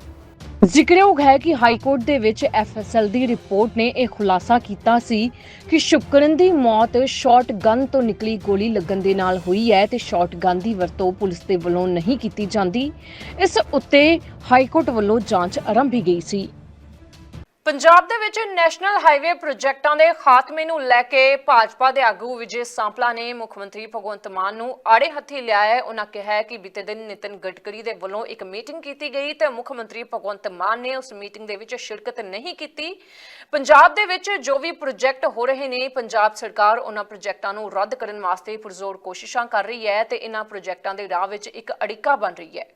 S1: ਜ਼ਿਕਰਯੋਗ ਹੈ ਕਿ ਹਾਈ ਕੋਰਟ ਦੇ ਵਿੱਚ ਐਫਐਸਐਲ ਦੀ ਰਿਪੋਰਟ ਨੇ ਇਹ ਖੁਲਾਸਾ ਕੀਤਾ ਸੀ ਕਿ ਸ਼ੁਕਰਨ ਦੀ ਮੌਤ ਸ਼ਾਰਟ ਗਨ ਤੋਂ ਨਿਕਲੀ ਗੋਲੀ ਲੱਗਣ ਦੇ ਨਾਲ ਹੋਈ ਹੈ ਤੇ ਸ਼ਾਰਟ ਗਨ ਦੀ ਵਰਤੋਂ ਪੁਲਿਸ ਦੇ ਵੱਲੋਂ ਨਹੀਂ ਕੀਤੀ ਜਾਂਦੀ ਇਸ ਉੱਤੇ ਹਾਈ ਕੋਰਟ ਵੱਲੋਂ ਜਾਂਚ ਆਰੰਭੀ ਗਈ ਸੀ ਪੰਜਾਬ ਦੇ ਵਿੱਚ ਨੈਸ਼ਨਲ ਹਾਈਵੇ ਪ੍ਰੋਜੈਕਟਾਂ ਦੇ ਖਾਤਮੇ ਨੂੰ ਲੈ ਕੇ ਭਾਜਪਾ ਦੇ ਆਗੂ ਵਿਜੇ ਸਾਂਪਲਾ ਨੇ ਮੁੱਖ ਮੰਤਰੀ ਭਗਵੰਤ ਮਾਨ ਨੂੰ ਆੜੇ ਹੱਥੀ ਲਿਆ ਹੈ। ਉਹਨਾਂ ਕਿਹਾ ਹੈ ਕਿ ਬੀਤੇ ਦਿਨ ਨਿਤਨ ਗਡਕਰੀ ਦੇ ਵੱਲੋਂ ਇੱਕ ਮੀਟਿੰਗ ਕੀਤੀ ਗਈ ਤੇ ਮੁੱਖ ਮੰਤਰੀ ਭਗਵੰਤ ਮਾਨ ਨੇ ਉਸ ਮੀਟਿੰਗ ਦੇ ਵਿੱਚ ਸ਼ਿਰਕਤ ਨਹੀਂ ਕੀਤੀ। ਪੰਜਾਬ ਦੇ ਵਿੱਚ ਜੋ ਵੀ ਪ੍ਰੋਜੈਕਟ ਹੋ ਰਹੇ ਨੇ, ਪੰਜਾਬ ਸਰਕਾਰ ਉਹਨਾਂ ਪ੍ਰੋਜੈਕਟਾਂ ਨੂੰ ਰੱਦ ਕਰਨ ਵਾਸਤੇ ਪੁਰਜ਼ੋਰ ਕੋਸ਼ਿਸ਼ਾਂ ਕਰ ਰਹੀ ਹੈ ਤੇ ਇਹਨਾਂ ਪ੍ਰੋਜੈਕਟਾਂ ਦੇ ਰਾਹ ਵਿੱਚ ਇੱਕ ਅੜਿੱਕਾ ਬਣ ਰਹੀ ਹੈ।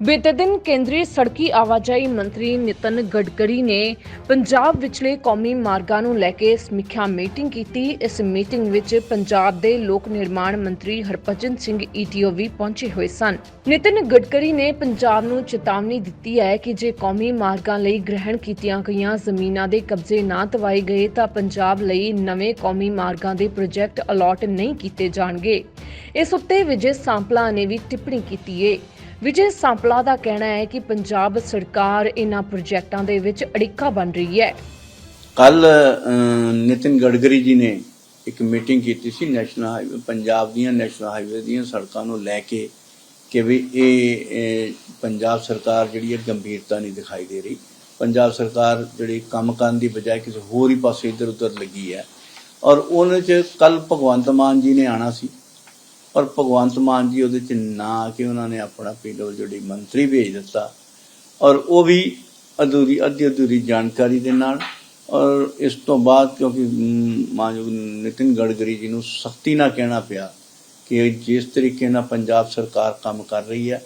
S1: ਬੀਤੇ ਦਿਨ ਕੇਂਦਰੀ ਸੜਕੀ ਆਵਾਜਾਈ ਮੰਤਰੀ ਨਿਤਨ ਗਡਕਰੀ ਨੇ ਪੰਜਾਬ ਵਿਚਲੇ ਕੌਮੀ ਮਾਰਗਾਂ ਨੂੰ ਲੈ ਕੇ ਸਮੀਖਿਆ ਮੀਟਿੰਗ ਕੀਤੀ। ਇਸ ਮੀਟਿੰਗ ਵਿੱਚ ਪੰਜਾਬ ਦੇ ਲੋਕ ਨਿਰਮਾਣ ਮੰਤਰੀ ਹਰਭਜਨ ਸਿੰਘ ਈਟੀਓ ਵੀ ਪਹੁੰਚੇ ਹੋਏ ਸਨ। ਨਿਤਨ ਗਡਕਰੀ ਨੇ ਪੰਜਾਬ ਨੂੰ ਚੇਤਾਵਨੀ ਦਿੱਤੀ ਹੈ ਕਿ ਜੇ ਕੌਮੀ ਮਾਰਗਾਂ ਲਈ ਗ੍ਰਹਿਣ ਕੀਤੀਆਂ ਗਈਆਂ ਜ਼ਮੀਨਾਂ ਦੇ ਕਬਜ਼ੇ ਨਾ ਤਵਾਏ ਗਏ ਤਾਂ ਪੰਜਾਬ ਲਈ ਨਵੇਂ ਕੌਮੀ ਮਾਰਗਾਂ ਦੇ ਪ੍ਰੋਜੈਕਟ ਅਲਾਟ ਨਹੀਂ ਕੀਤੇ ਜਾਣਗੇ। ਇਸ ਉੱਤੇ ਵਿਜੇ ਸਾਂਪਲਾ ਨੇ ਵੀ ਟਿੱਪਣੀ ਕੀਤੀ ਹੈ ਵਿਜੇ ਸਾਂਪਲਾ ਦਾ ਕਹਿਣਾ ਹੈ ਕਿ ਪੰਜਾਬ ਸਰਕਾਰ ਇਹਨਾਂ ਪ੍ਰੋਜੈਕਟਾਂ ਦੇ ਵਿੱਚ ਅੜਿੱਕਾ ਬਣ ਰਹੀ ਹੈ।
S10: ਕੱਲ ਨਿਤਿਨ ਗਡਕਰੀ ਜੀ ਨੇ ਇੱਕ ਮੀਟਿੰਗ ਕੀਤੀ ਸੀ ਨੈਸ਼ਨਲ ਹਾਈਵੇ, ਪੰਜਾਬ ਦੀਆਂ ਨੈਸ਼ਨਲ ਹਾਈਵੇ ਦੀਆਂ ਸੜਕਾਂ ਨੂੰ ਲੈ ਕੇ ਕਿ ਵੀ ਇਹ ਇਹ ਪੰਜਾਬ ਸਰਕਾਰ ਜਿਹੜੀ ਹੈ ਗੰਭੀਰਤਾ ਨਹੀਂ ਦਿਖਾਈ ਦੇ ਰਹੀ। ਪੰਜਾਬ ਸਰਕਾਰ ਜਿਹੜੀ ਕੰਮ ਕਰਨ ਦੀ ਬਜਾਏ ਕਿਸੇ ਹੋਰ ਹੀ ਪਾਸੇ ਇੱਧਰ ਉੱਧਰ ਲੱਗੀ ਹੈ। ਔਰ ਉਹਨਾਂ 'ਚ ਕੱਲ ਭਗਵੰਤ ਮਾਨ ਜੀ ਨੇ ਆਣਾ ਸੀ। ਔਰ ਭਗਵੰਤ ਮਾਨ ਜੀ ਉਹਦੇ 'ਚ ਨਾ ਆ ਕੇ ਉਹਨਾਂ ਨੇ ਆਪਣਾ ਪੀਡਬਲਯੂਡੀ ਮੰਤਰੀ ਭੇਜ ਦਿੱਤਾ। ਔਰ ਉਹ ਵੀ ਅਧੂਰੀ ਅੱਧੀ ਅਧੂਰੀ ਜਾਣਕਾਰੀ ਦੇ ਨਾਲ। ਔਰ ਇਸ ਤੋਂ ਬਾਅਦ ਕਿਉਂਕਿ ਮ, ਮਾਨਯੋਗ ਨਿਤਿਨ ਗਡਕਰੀ ਜੀ ਨੂੰ ਸਖਤੀ ਨਾਲ ਕਹਿਣਾ ਪਿਆ ਕਿ ਜਿਸ ਤਰੀਕੇ ਨਾਲ ਪੰਜਾਬ ਸਰਕਾਰ ਕੰਮ ਕਰ ਰਹੀ ਹੈ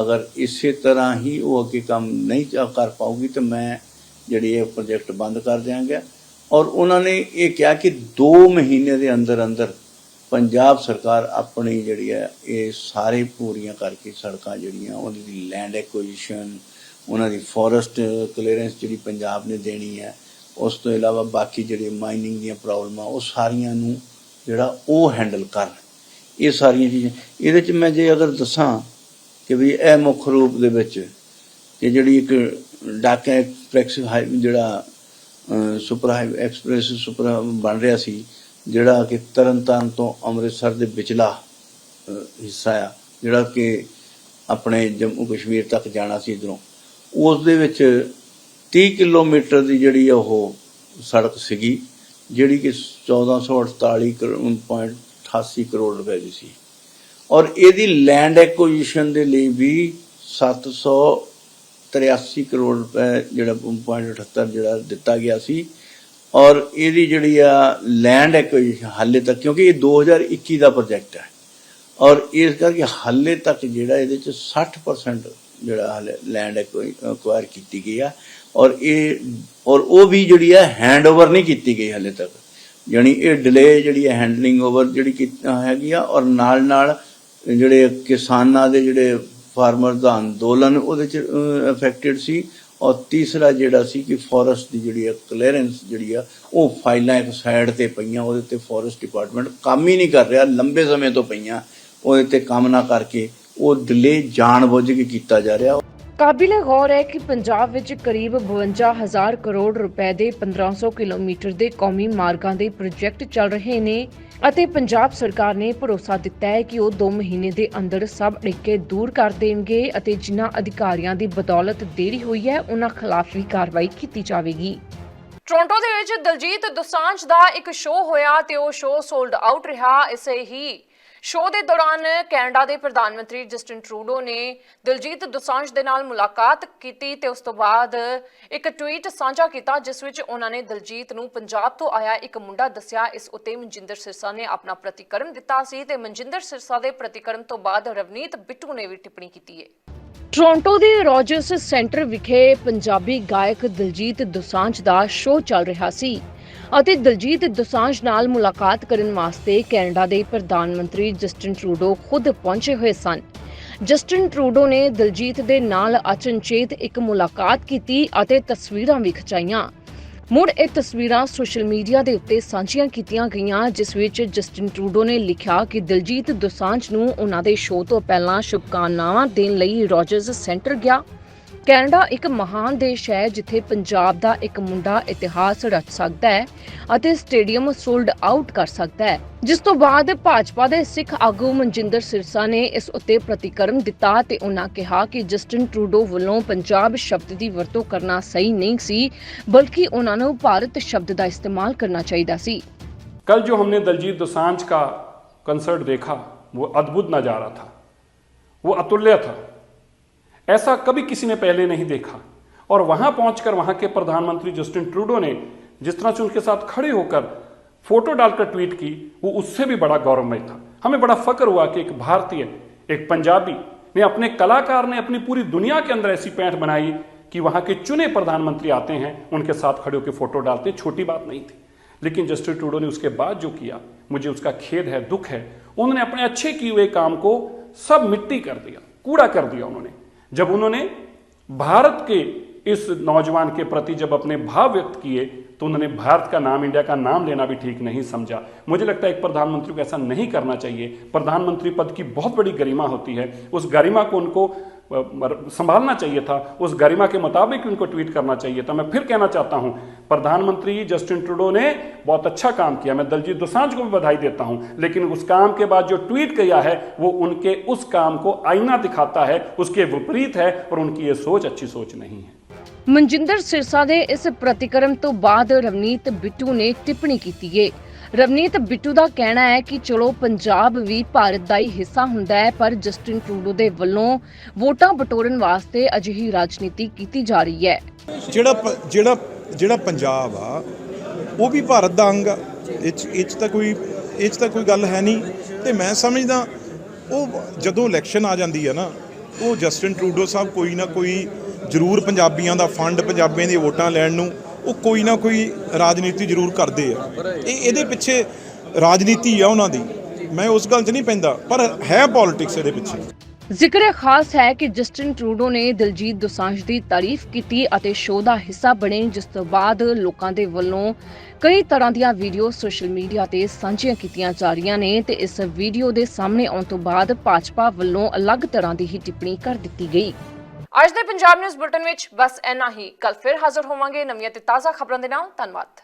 S10: ਅਗਰ ਇਸੇ ਤਰ੍ਹਾਂ ਹੀ ਉਹ ਅੱਗੇ ਕੰਮ ਨਹੀਂ ਕਰ ਪਾਊਗੀ ਤਾਂ ਮੈਂ ਜਿਹੜੀ ਇਹ ਪ੍ਰੋਜੈਕਟ ਬੰਦ ਕਰ ਦਿਆਂਗਾ। ਔਰ ਉਹਨਾਂ ਨੇ ਇਹ ਕਿਹਾ ਕਿ 2 ਮਹੀਨੇ ਦੇ ਅੰਦਰ ਅੰਦਰ ਪੰਜਾਬ ਸਰਕਾਰ ਆਪਣੀ ਜਿਹੜੀ ਹੈ, ਇਹ ਸਾਰੇ ਪੂਰੀਆਂ ਕਰਕੇ ਸੜਕਾਂ ਜਿਹੜੀਆਂ ਉਹਨਾਂ ਦੀ ਲੈਂਡ ਐਕੁਜੀਸ਼ਨ ਉਹਨਾਂ ਦੀ ਫੋਰੈਸਟ ਕਲੀਅਰੈਂਸ ਜਿਹੜੀ ਪੰਜਾਬ ਨੇ ਦੇਣੀ ਹੈ, ਉਸ ਤੋਂ ਇਲਾਵਾ ਬਾਕੀ ਜਿਹੜੇ ਮਾਈਨਿੰਗ ਦੀਆਂ ਪ੍ਰੋਬਲਮਾਂ ਉਹ ਸਾਰੀਆਂ ਨੂੰ ਜਿਹੜਾ ਉਹ ਹੈਂਡਲ ਕਰਨ ਇਹ ਸਾਰੀਆਂ ਚੀਜ਼ਾਂ, ਇਹਦੇ ਚ ਮੈਂ ਜੇ ਅਗਰ ਦੱਸਾਂ ਕਿ ਵੀ ਇਹ ਮੁੱਖ ਰੂਪ ਦੇ ਵਿੱਚ ਕਿ ਜਿਹੜੀ ਇੱਕ ਡਾਕਾ ਐਕਸਪ੍ਰੈਸ ਹਾਈਵੇ ਜਿਹੜਾ ਸੁਪਰ ਹਾਈਵੇ ਐਕਸਪ੍ਰੈਸ ਸੁਪਰ ਬਣ ਰਿਹਾ ਸੀ ਜਿਹੜਾ ਕਿ ਤਰਨਤਾਰਨ ਤੋਂ ਅੰਮ੍ਰਿਤਸਰ ਦੇ ਵਿਚਲਾ ਹਿੱਸਾ ਆ, ਜਿਹੜਾ ਕਿ ਆਪਣੇ ਜੰਮੂ ਕਸ਼ਮੀਰ ਤੱਕ ਜਾਣਾ ਸੀ ਇਧਰੋਂ, ਉਸ ਦੇ ਵਿੱਚ 30 ਕਿਲੋਮੀਟਰ ਦੀ ਜਿਹੜੀ ਆ ਉਹ ਸੜਕ ਸੀਗੀ, ਜਿਹੜੀ ਕਿ 1448.88 ਕਰੋੜ ਰੁਪਏ ਦੀ ਸੀ। ਔਰ ਇਹਦੀ ਲੈਂਡ ਐਕੁਜੀਸ਼ਨ ਦੇ ਲਈ ਵੀ 783 ਕਰੋੜ ਰੁਪਏ ਜਿਹੜਾ 0.78 ਜਿਹੜਾ ਦਿੱਤਾ ਗਿਆ ਸੀ। ਔਰ ਇਹਦੀ ਜਿਹੜੀ ਆ ਲੈਂਡ ਐਕੁਜੀਸ਼ਨ ਹਾਲੇ ਤੱਕ, ਕਿਉਂਕਿ ਇਹ 2021 ਦਾ ਪ੍ਰੋਜੈਕਟ ਹੈ। ਔਰ ਇਸ ਕਰਕੇ ਹਾਲੇ ਤੱਕ ਜਿਹੜਾ ਇਹਦੇ ਚ 60% ਜਿਹੜਾ ਹਾਲੇ ਲੈਂਡ ਐਕਵਾਇਰ ਕੀਤੀ ਗਈ ਆ। ਔਰ ਇਹ, ਔਰ ਉਹ ਵੀ ਜਿਹੜੀ ਹੈ ਹੈਂਡਓਵਰ ਨਹੀਂ ਕੀਤੀ ਗਈ ਹਾਲੇ ਤੱਕ। ਯਾਨੀ ਇਹ ਡਿਲੇ ਜਿਹੜੀ ਹੈ ਹੈਂਡਲਿੰਗ ਓਵਰ ਜਿਹੜੀ ਕੀਤੀ ਹੈਗੀ ਆ ਔਰ ਨਾਲ ਨਾਲ ਜਿਹੜੇ ਕਿਸਾਨਾਂ ਦੇ ਜਿਹੜੇ ਫਾਰਮਰ ਦਾ ਅੰਦੋਲਨ ਉਹਦੇ ਚ ਅਫੈਕਟਡ ਸੀ। ਔਰ ਤੀਸਰਾ ਜਿਹੜਾ ਸੀ ਕਿ ਫੋਰੈਸਟ ਦੀ ਜਿਹੜੀ ਕਲੀਅਰੈਂਸ ਜਿਹੜੀ ਆ, ਉਹ ਫਾਈਲਾਂ ਇੱਕ ਸਾਈਡ ਤੇ ਪਈਆਂ, ਉਹਦੇ ਤੇ ਫੋਰੈਸਟ ਡਿਪਾਰਟਮੈਂਟ ਕੰਮ ਹੀ ਨਹੀਂ ਕਰ ਰਿਹਾ, ਲੰਬੇ ਸਮੇਂ ਤੋਂ ਪਈਆਂ। ਉਹਦੇ ਤੇ ਕੰਮ ਨਾ ਕਰਕੇ ਉਹ ਡਿਲੇ ਜਾਣਬੁੱਝ ਕੇ ਕੀਤਾ ਜਾ ਰਿਹਾ।
S1: ਕਾਬਿਲੇ ਗੌਰ ਹੈ ਕਿ ਪੰਜਾਬ ਵਿੱਚ ਕਰੀਬ 52000 ਕਰੋੜ ਰੁਪਏ ਦੇ 1500 ਕਿਲੋਮੀਟਰ ਦੇ ਕੌਮੀ ਮਾਰਗਾਂ ਦੇ ਪ੍ਰੋਜੈਕਟ ਚੱਲ ਰਹੇ ਨੇ। ਅਤੇ ਪੰਜਾਬ ਸਰਕਾਰ ਨੇ ਭਰੋਸਾ ਦਿੱਤਾ ਹੈ ਕਿ ਉਹ 2 ਮਹੀਨੇ ਦੇ ਅੰਦਰ ਸਭ ਅੜਿੱਕੇ ਦੂਰ ਕਰ ਦੇਣਗੇ ਅਤੇ ਜਿਨ੍ਹਾਂ ਅਧਿਕਾਰੀਆਂ ਦੀ ਬਦੌਲਤ ਦੇਰੀ ਹੋਈ ਹੈ, ਉਹਨਾਂ ਖਿਲਾਫ ਵੀ ਕਾਰਵਾਈ ਕੀਤੀ ਜਾਵੇਗੀ। ਟੋਰਾਂਟੋ ਦੇ ਵਿੱਚ ਦਲਜੀਤ ਦੋਸਾਂਝ ਦਾ ਇੱਕ ਸ਼ੋਅ ਹੋਇਆ ਤੇ ਉਹ ਸ਼ੋਅ ਸੋਲਡ ਆਊਟ ਰਿਹਾ, ਇਸੇ ਹੀ ਸ਼ੋਅ ਦੇ ਦੌਰਾਨ ਕੈਨੇਡਾ ਦੇ ਪ੍ਰਧਾਨ ਮੰਤਰੀ ਜਸਟਿਨ ਟਰੂਡੋ ਨੇ ਦਿਲਜੀਤ ਦੋਸਾਂਝ ਦੇ ਨਾਲ ਮੁਲਾਕਾਤ ਕੀਤੀ ਤੇ ਉਸ ਤੋਂ ਬਾਅਦ ਇੱਕ ਟਵੀਟ ਸਾਂਝਾ ਕੀਤਾ, ਜਿਸ ਵਿੱਚ ਉਹਨਾਂ ਨੇ ਦਿਲਜੀਤ ਨੂੰ ਪੰਜਾਬ ਤੋਂ ਆਇਆ ਇੱਕ ਮੁੰਡਾ ਦੱਸਿਆ, ਇਸ ਉਤੇ ਮਨਜਿੰਦਰ ਸਿਰਸਾ ਨੇ ਆਪਣਾ ਪ੍ਰਤੀਕਰਮ ਦਿੱਤਾ ਸੀ ਤੇ ਮਨਜਿੰਦਰ ਸਿਰਸਾ ਦੇ ਪ੍ਰਤੀਕਰਮ ਤੋਂ ਬਾਅਦ ਰਵਨੀਤ ਬਿੱਟੂ ਨੇ ਵੀ ਟਿੱਪਣੀ ਕੀਤੀ ਹੈ। ਟੋਰਾਂਟੋ ਦੇ ਰੋਜਰਸ ਸੈਂਟਰ ਵਿਖੇ ਪੰਜਾਬੀ ਗਾਇਕ ਦਿਲਜੀਤ ਦੋਸਾਂਝ ਦਾ ਸ਼ੋਅ ਚੱਲ ਰਿਹਾ ਸੀ। ਅਤੇ ਦਿਲਜੀਤ ਦੋਸਾਂਝ ਨਾਲ ਮੁਲਾਕਾਤ ਕਰਨ ਵਾਸਤੇ ਕੈਨੇਡਾ ਦੇ ਪ੍ਰਧਾਨ ਮੰਤਰੀ ਜਸਟਿਨ ਟਰੂਡੋ ਖੁਦ ਪਹੁੰਚੇ ਹੋਏ ਸਨ। ਜਸਟਿਨ ਟਰੂਡੋ ਨੇ ਦਿਲਜੀਤ ਦੇ ਨਾਲ ਅਚਨਚੇਤ ਇੱਕ ਮੁਲਾਕਾਤ ਕੀਤੀ ਅਤੇ ਤਸਵੀਰਾਂ ਵੀ ਖਿਚਾਈਆਂ। ਮੁੜ ਇਹ ਤਸਵੀਰਾਂ ਸੋਸ਼ਲ ਮੀਡੀਆ ਦੇ ਉੱਤੇ ਸਾਂਝੀਆਂ ਕੀਤੀਆਂ ਗਈਆਂ, ਜਿਸ ਵਿੱਚ ਜਸਟਿਨ ਟਰੂਡੋ ਨੇ ਲਿਖਿਆ ਕਿ ਦਿਲਜੀਤ ਦੋਸਾਂਝ ਨੂੰ ਉਹਨਾਂ ਦੇ ਸ਼ੋਅ ਤੋਂ ਪਹਿਲਾਂ ਸ਼ੁਭਕਾਮਨਾਵਾਂ ਦੇਣ ਲਈ ਰੋਜਰਸ ਸੈਂਟਰ ਗਿਆ। ਕੈਨੇਡਾ ਇੱਕ ਮਹਾਨ ਦੇਸ਼ ਹੈ ਜਿੱਥੇ ਪੰਜਾਬ ਦਾ ਇੱਕ ਮੁੰਡਾ ਇਤਿਹਾਸ ਰਚ ਸਕਦਾ ਹੈ ਅਤੇ ਸਟੇਡੀਅਮ ਸੋਲਡ ਆਊਟ ਕਰ ਸਕਦਾ ਹੈ ਜਿਸ ਤੋਂ ਬਾਅਦ ਭਾਜਪਾ ਦੇ ਸਿੱਖ ਆਗੂ ਮਨਜਿੰਦਰ ਸਿਰਸਾ ਨੇ ਇਸ ਉੱਤੇ ਪ੍ਰਤੀਕਰਮ ਦਿੱਤਾ ਤੇ ਉਹਨਾਂ ਕਿਹਾ ਕਿ ਜਸਟਿਨ ਟਰੂਡੋ ਵੱਲੋਂ ਪੰਜਾਬ ਸ਼ਬਦ ਦੀ ਵਰਤੋਂ ਕਰਨਾ ਸਹੀ ਨਹੀਂ ਸੀ ਬਲਕਿ ਉਹਨਾਂ ਨੂੰ ਭਾਰਤ ਸ਼ਬਦ ਦਾ ਇਸਤੇਮਾਲ ਕਰਨਾ ਚਾਹੀਦਾ ਸੀ
S11: कल जो हमने दलजीत दोसांझ का कंसर्ट देखा वो अद्भुत नज़ारा था वो अतुल्य था ऐसा कभी किसी ने पहले नहीं देखा। और वहाँ पहुंचकर वहाँ के प्रधानमंत्री जस्टिन ट्रूडो ने जिस तरह से उनके साथ खड़े होकर फ़ोटो डालकर ट्वीट की, वो उससे भी बड़ा गौरवमय था। हमें बड़ा फक्र हुआ कि एक भारतीय, एक पंजाबी ने अपने कलाकार ने अपनी पूरी दुनिया के अंदर ऐसी पैंठ बनाई कि वहाँ के चुने प्रधानमंत्री आते हैं, उनके साथ खड़े होकर फ़ोटो डालते, छोटी बात नहीं थी। लेकिन जस्टिन ट्रूडो ने उसके बाद जो किया, मुझे उसका खेद है, दुख है, उन्होंने अपने अच्छे किए हुए काम को सब मिट्टी कर दिया, कूड़ा कर दिया उन्होंने। जब उन्होंने भारत के इस नौजवान के प्रति जब अपने भाव व्यक्त किए तो उन्होंने भारत का नाम, इंडिया का नाम लेना भी ठीक नहीं समझा। मुझे लगता है एक प्रधानमंत्री को ऐसा नहीं करना चाहिए। प्रधानमंत्री पद की बहुत बड़ी गरिमा होती है। उस गरिमा को उनको संभालना चाहिए था उस गरिमा के मुताबिक उनको ट्वीट करना चाहिए था मैं फिर कहना चाहता हूं प्रधानमंत्री जस्टिन ट्रूडो ने बहुत अच्छा काम किया मैं दलजीत दोसांझ को भी बधाई देता हूं लेकिन उस काम के बाद जो ट्वीट किया है वो उनके उस काम को आईना दिखाता है उसके विपरीत है और उनकी ये सोच अच्छी सोच नहीं है
S1: ਮਨਜਿੰਦਰ ਸਿਰਸਾ ਦੇ ਇਸ ਪ੍ਰਤੀਕਰਮ ਤੋਂ ਬਾਅਦ ਰਵਨੀਤ ਬਿੱਟੂ ਨੇ ਟਿੱਪਣੀ ਕੀਤੀ ਏ ਰਵਨੀਤ, ਬਿੱਟੂ ਦਾ ਕਹਿਣਾ ਹੈ ਕਿ ਚਲੋ ਪੰਜਾਬ ਵੀ ਭਾਰਤ ਦਾ ਹੀ ਹਿੱਸਾ ਹੁੰਦਾ ਹੈ, ਪਰ ਜਸਟਿਨ ਟਰੂਡੋ ਦੇ ਵੱਲੋਂ ਵੋਟਾਂ ਬਟੋਰਨ ਵਾਸਤੇ ਅਜਿਹੀ ਰਾਜਨੀਤੀ ਕੀਤੀ ਜਾ ਰਹੀ ਹੈ।
S8: ਜਿਹੜਾ ਪ- ਜਿਹੜਾ ਜਿਹੜਾ ਪੰਜਾਬ ਆ, ਉਹ ਵੀ ਭਾਰਤ ਦਾ ਅੰਗ ਆ। ਇਹ 'ਚ ਇਹ 'ਚ ਤਾਂ ਕੋਈ, ਇਹ 'ਚ ਤਾਂ ਕੋਈ ਗੱਲ ਹੈ ਨਹੀਂ। ਤੇ ਮੈਂ ਸਮਝਦਾ, ਉਹ ਜਦੋਂ ਇਲੈਕਸ਼ਨ ਆ ਜਾਂਦੀ ਹੈ ਨਾ, ਉਹ ਜਸਟਿਨ ਟਰੂਡੋ ਸਾਹਿਬ ਕੋਈ ਨਾ ਕੋਈ ਜ਼ਰੂਰ ਪੰਜਾਬੀਆਂ ਦਾ ਫੰਡ ਪੰਜਾਬੀਆਂ ਦੀ ਵੋਟਾਂ ਲੈਣ ਨੂੰ ਉਹ ਕੋਈ ਨਾ ਕੋਈ ਰਾਜਨੀਤੀ ਜ਼ਰੂਰ ਕਰਦੇ ਆ। ਇਹ ਇਹਦੇ ਪਿੱਛੇ ਰਾਜਨੀਤੀ ਆ ਉਹਨਾਂ ਦੀ। ਮੈਂ ਉਸ ਗੱਲ 'ਚ ਨਹੀਂ ਪੈਂਦਾ, ਪਰ ਹੈ ਪੋਲਿਟਿਕਸ ਇਹਦੇ ਪਿੱਛੇ।
S1: ਜ਼ਿਕਰ ਖਾਸ ਹੈ ਕਿ ਜਸਟਿਨ ਟਰੂਡੋ ਨੇ ਦਿਲਜੀਤ ਦੋਸਾਂਝ ਦੀ ਤਾਰੀਫ ਕੀਤੀ ਅਤੇ ਸ਼ੋਅ ਦਾ ਹਿੱਸਾ ਬਣੇ, ਜਿਸ ਤੋਂ ਬਾਅਦ ਲੋਕਾਂ ਦੇ ਵੱਲੋਂ ਕਈ ਤਰ੍ਹਾਂ ਦੀਆਂ ਵੀਡੀਓ ਸੋਸ਼ਲ ਮੀਡੀਆ ਤੇ ਸਾਂਝੀਆਂ ਕੀਤੀਆਂ ਜਾ ਰਹੀਆਂ ਨੇ ਤੇ ਇਸ ਵੀਡੀਓ ਦੇ ਸਾਹਮਣੇ ਆਉਣ ਤੋਂ ਬਾਅਦ ਭਾਜਪਾ ਵੱਲੋਂ ਅਲੱਗ ਤਰ੍ਹਾਂ ਦੀ ਹੀ ਟਿੱਪਣੀ ਕਰ ਦਿੱਤੀ ਗਈ। ਅੱਜ ਦੇ ਪੰਜਾਬ ਨਿਊਜ਼ ਬੁਲਟਨ ਵਿੱਚ ਬਸ ਇੰਨਾ ਹੀ। ਕੱਲ ਫਿਰ ਹਾਜ਼ਰ ਹੋਵਾਂਗੇ ਨਵੀਆਂ ਤੇ ਤਾਜ਼ਾ ਖਬਰਾਂ ਦੇ ਨਾਲ। ਧੰਨਵਾਦ।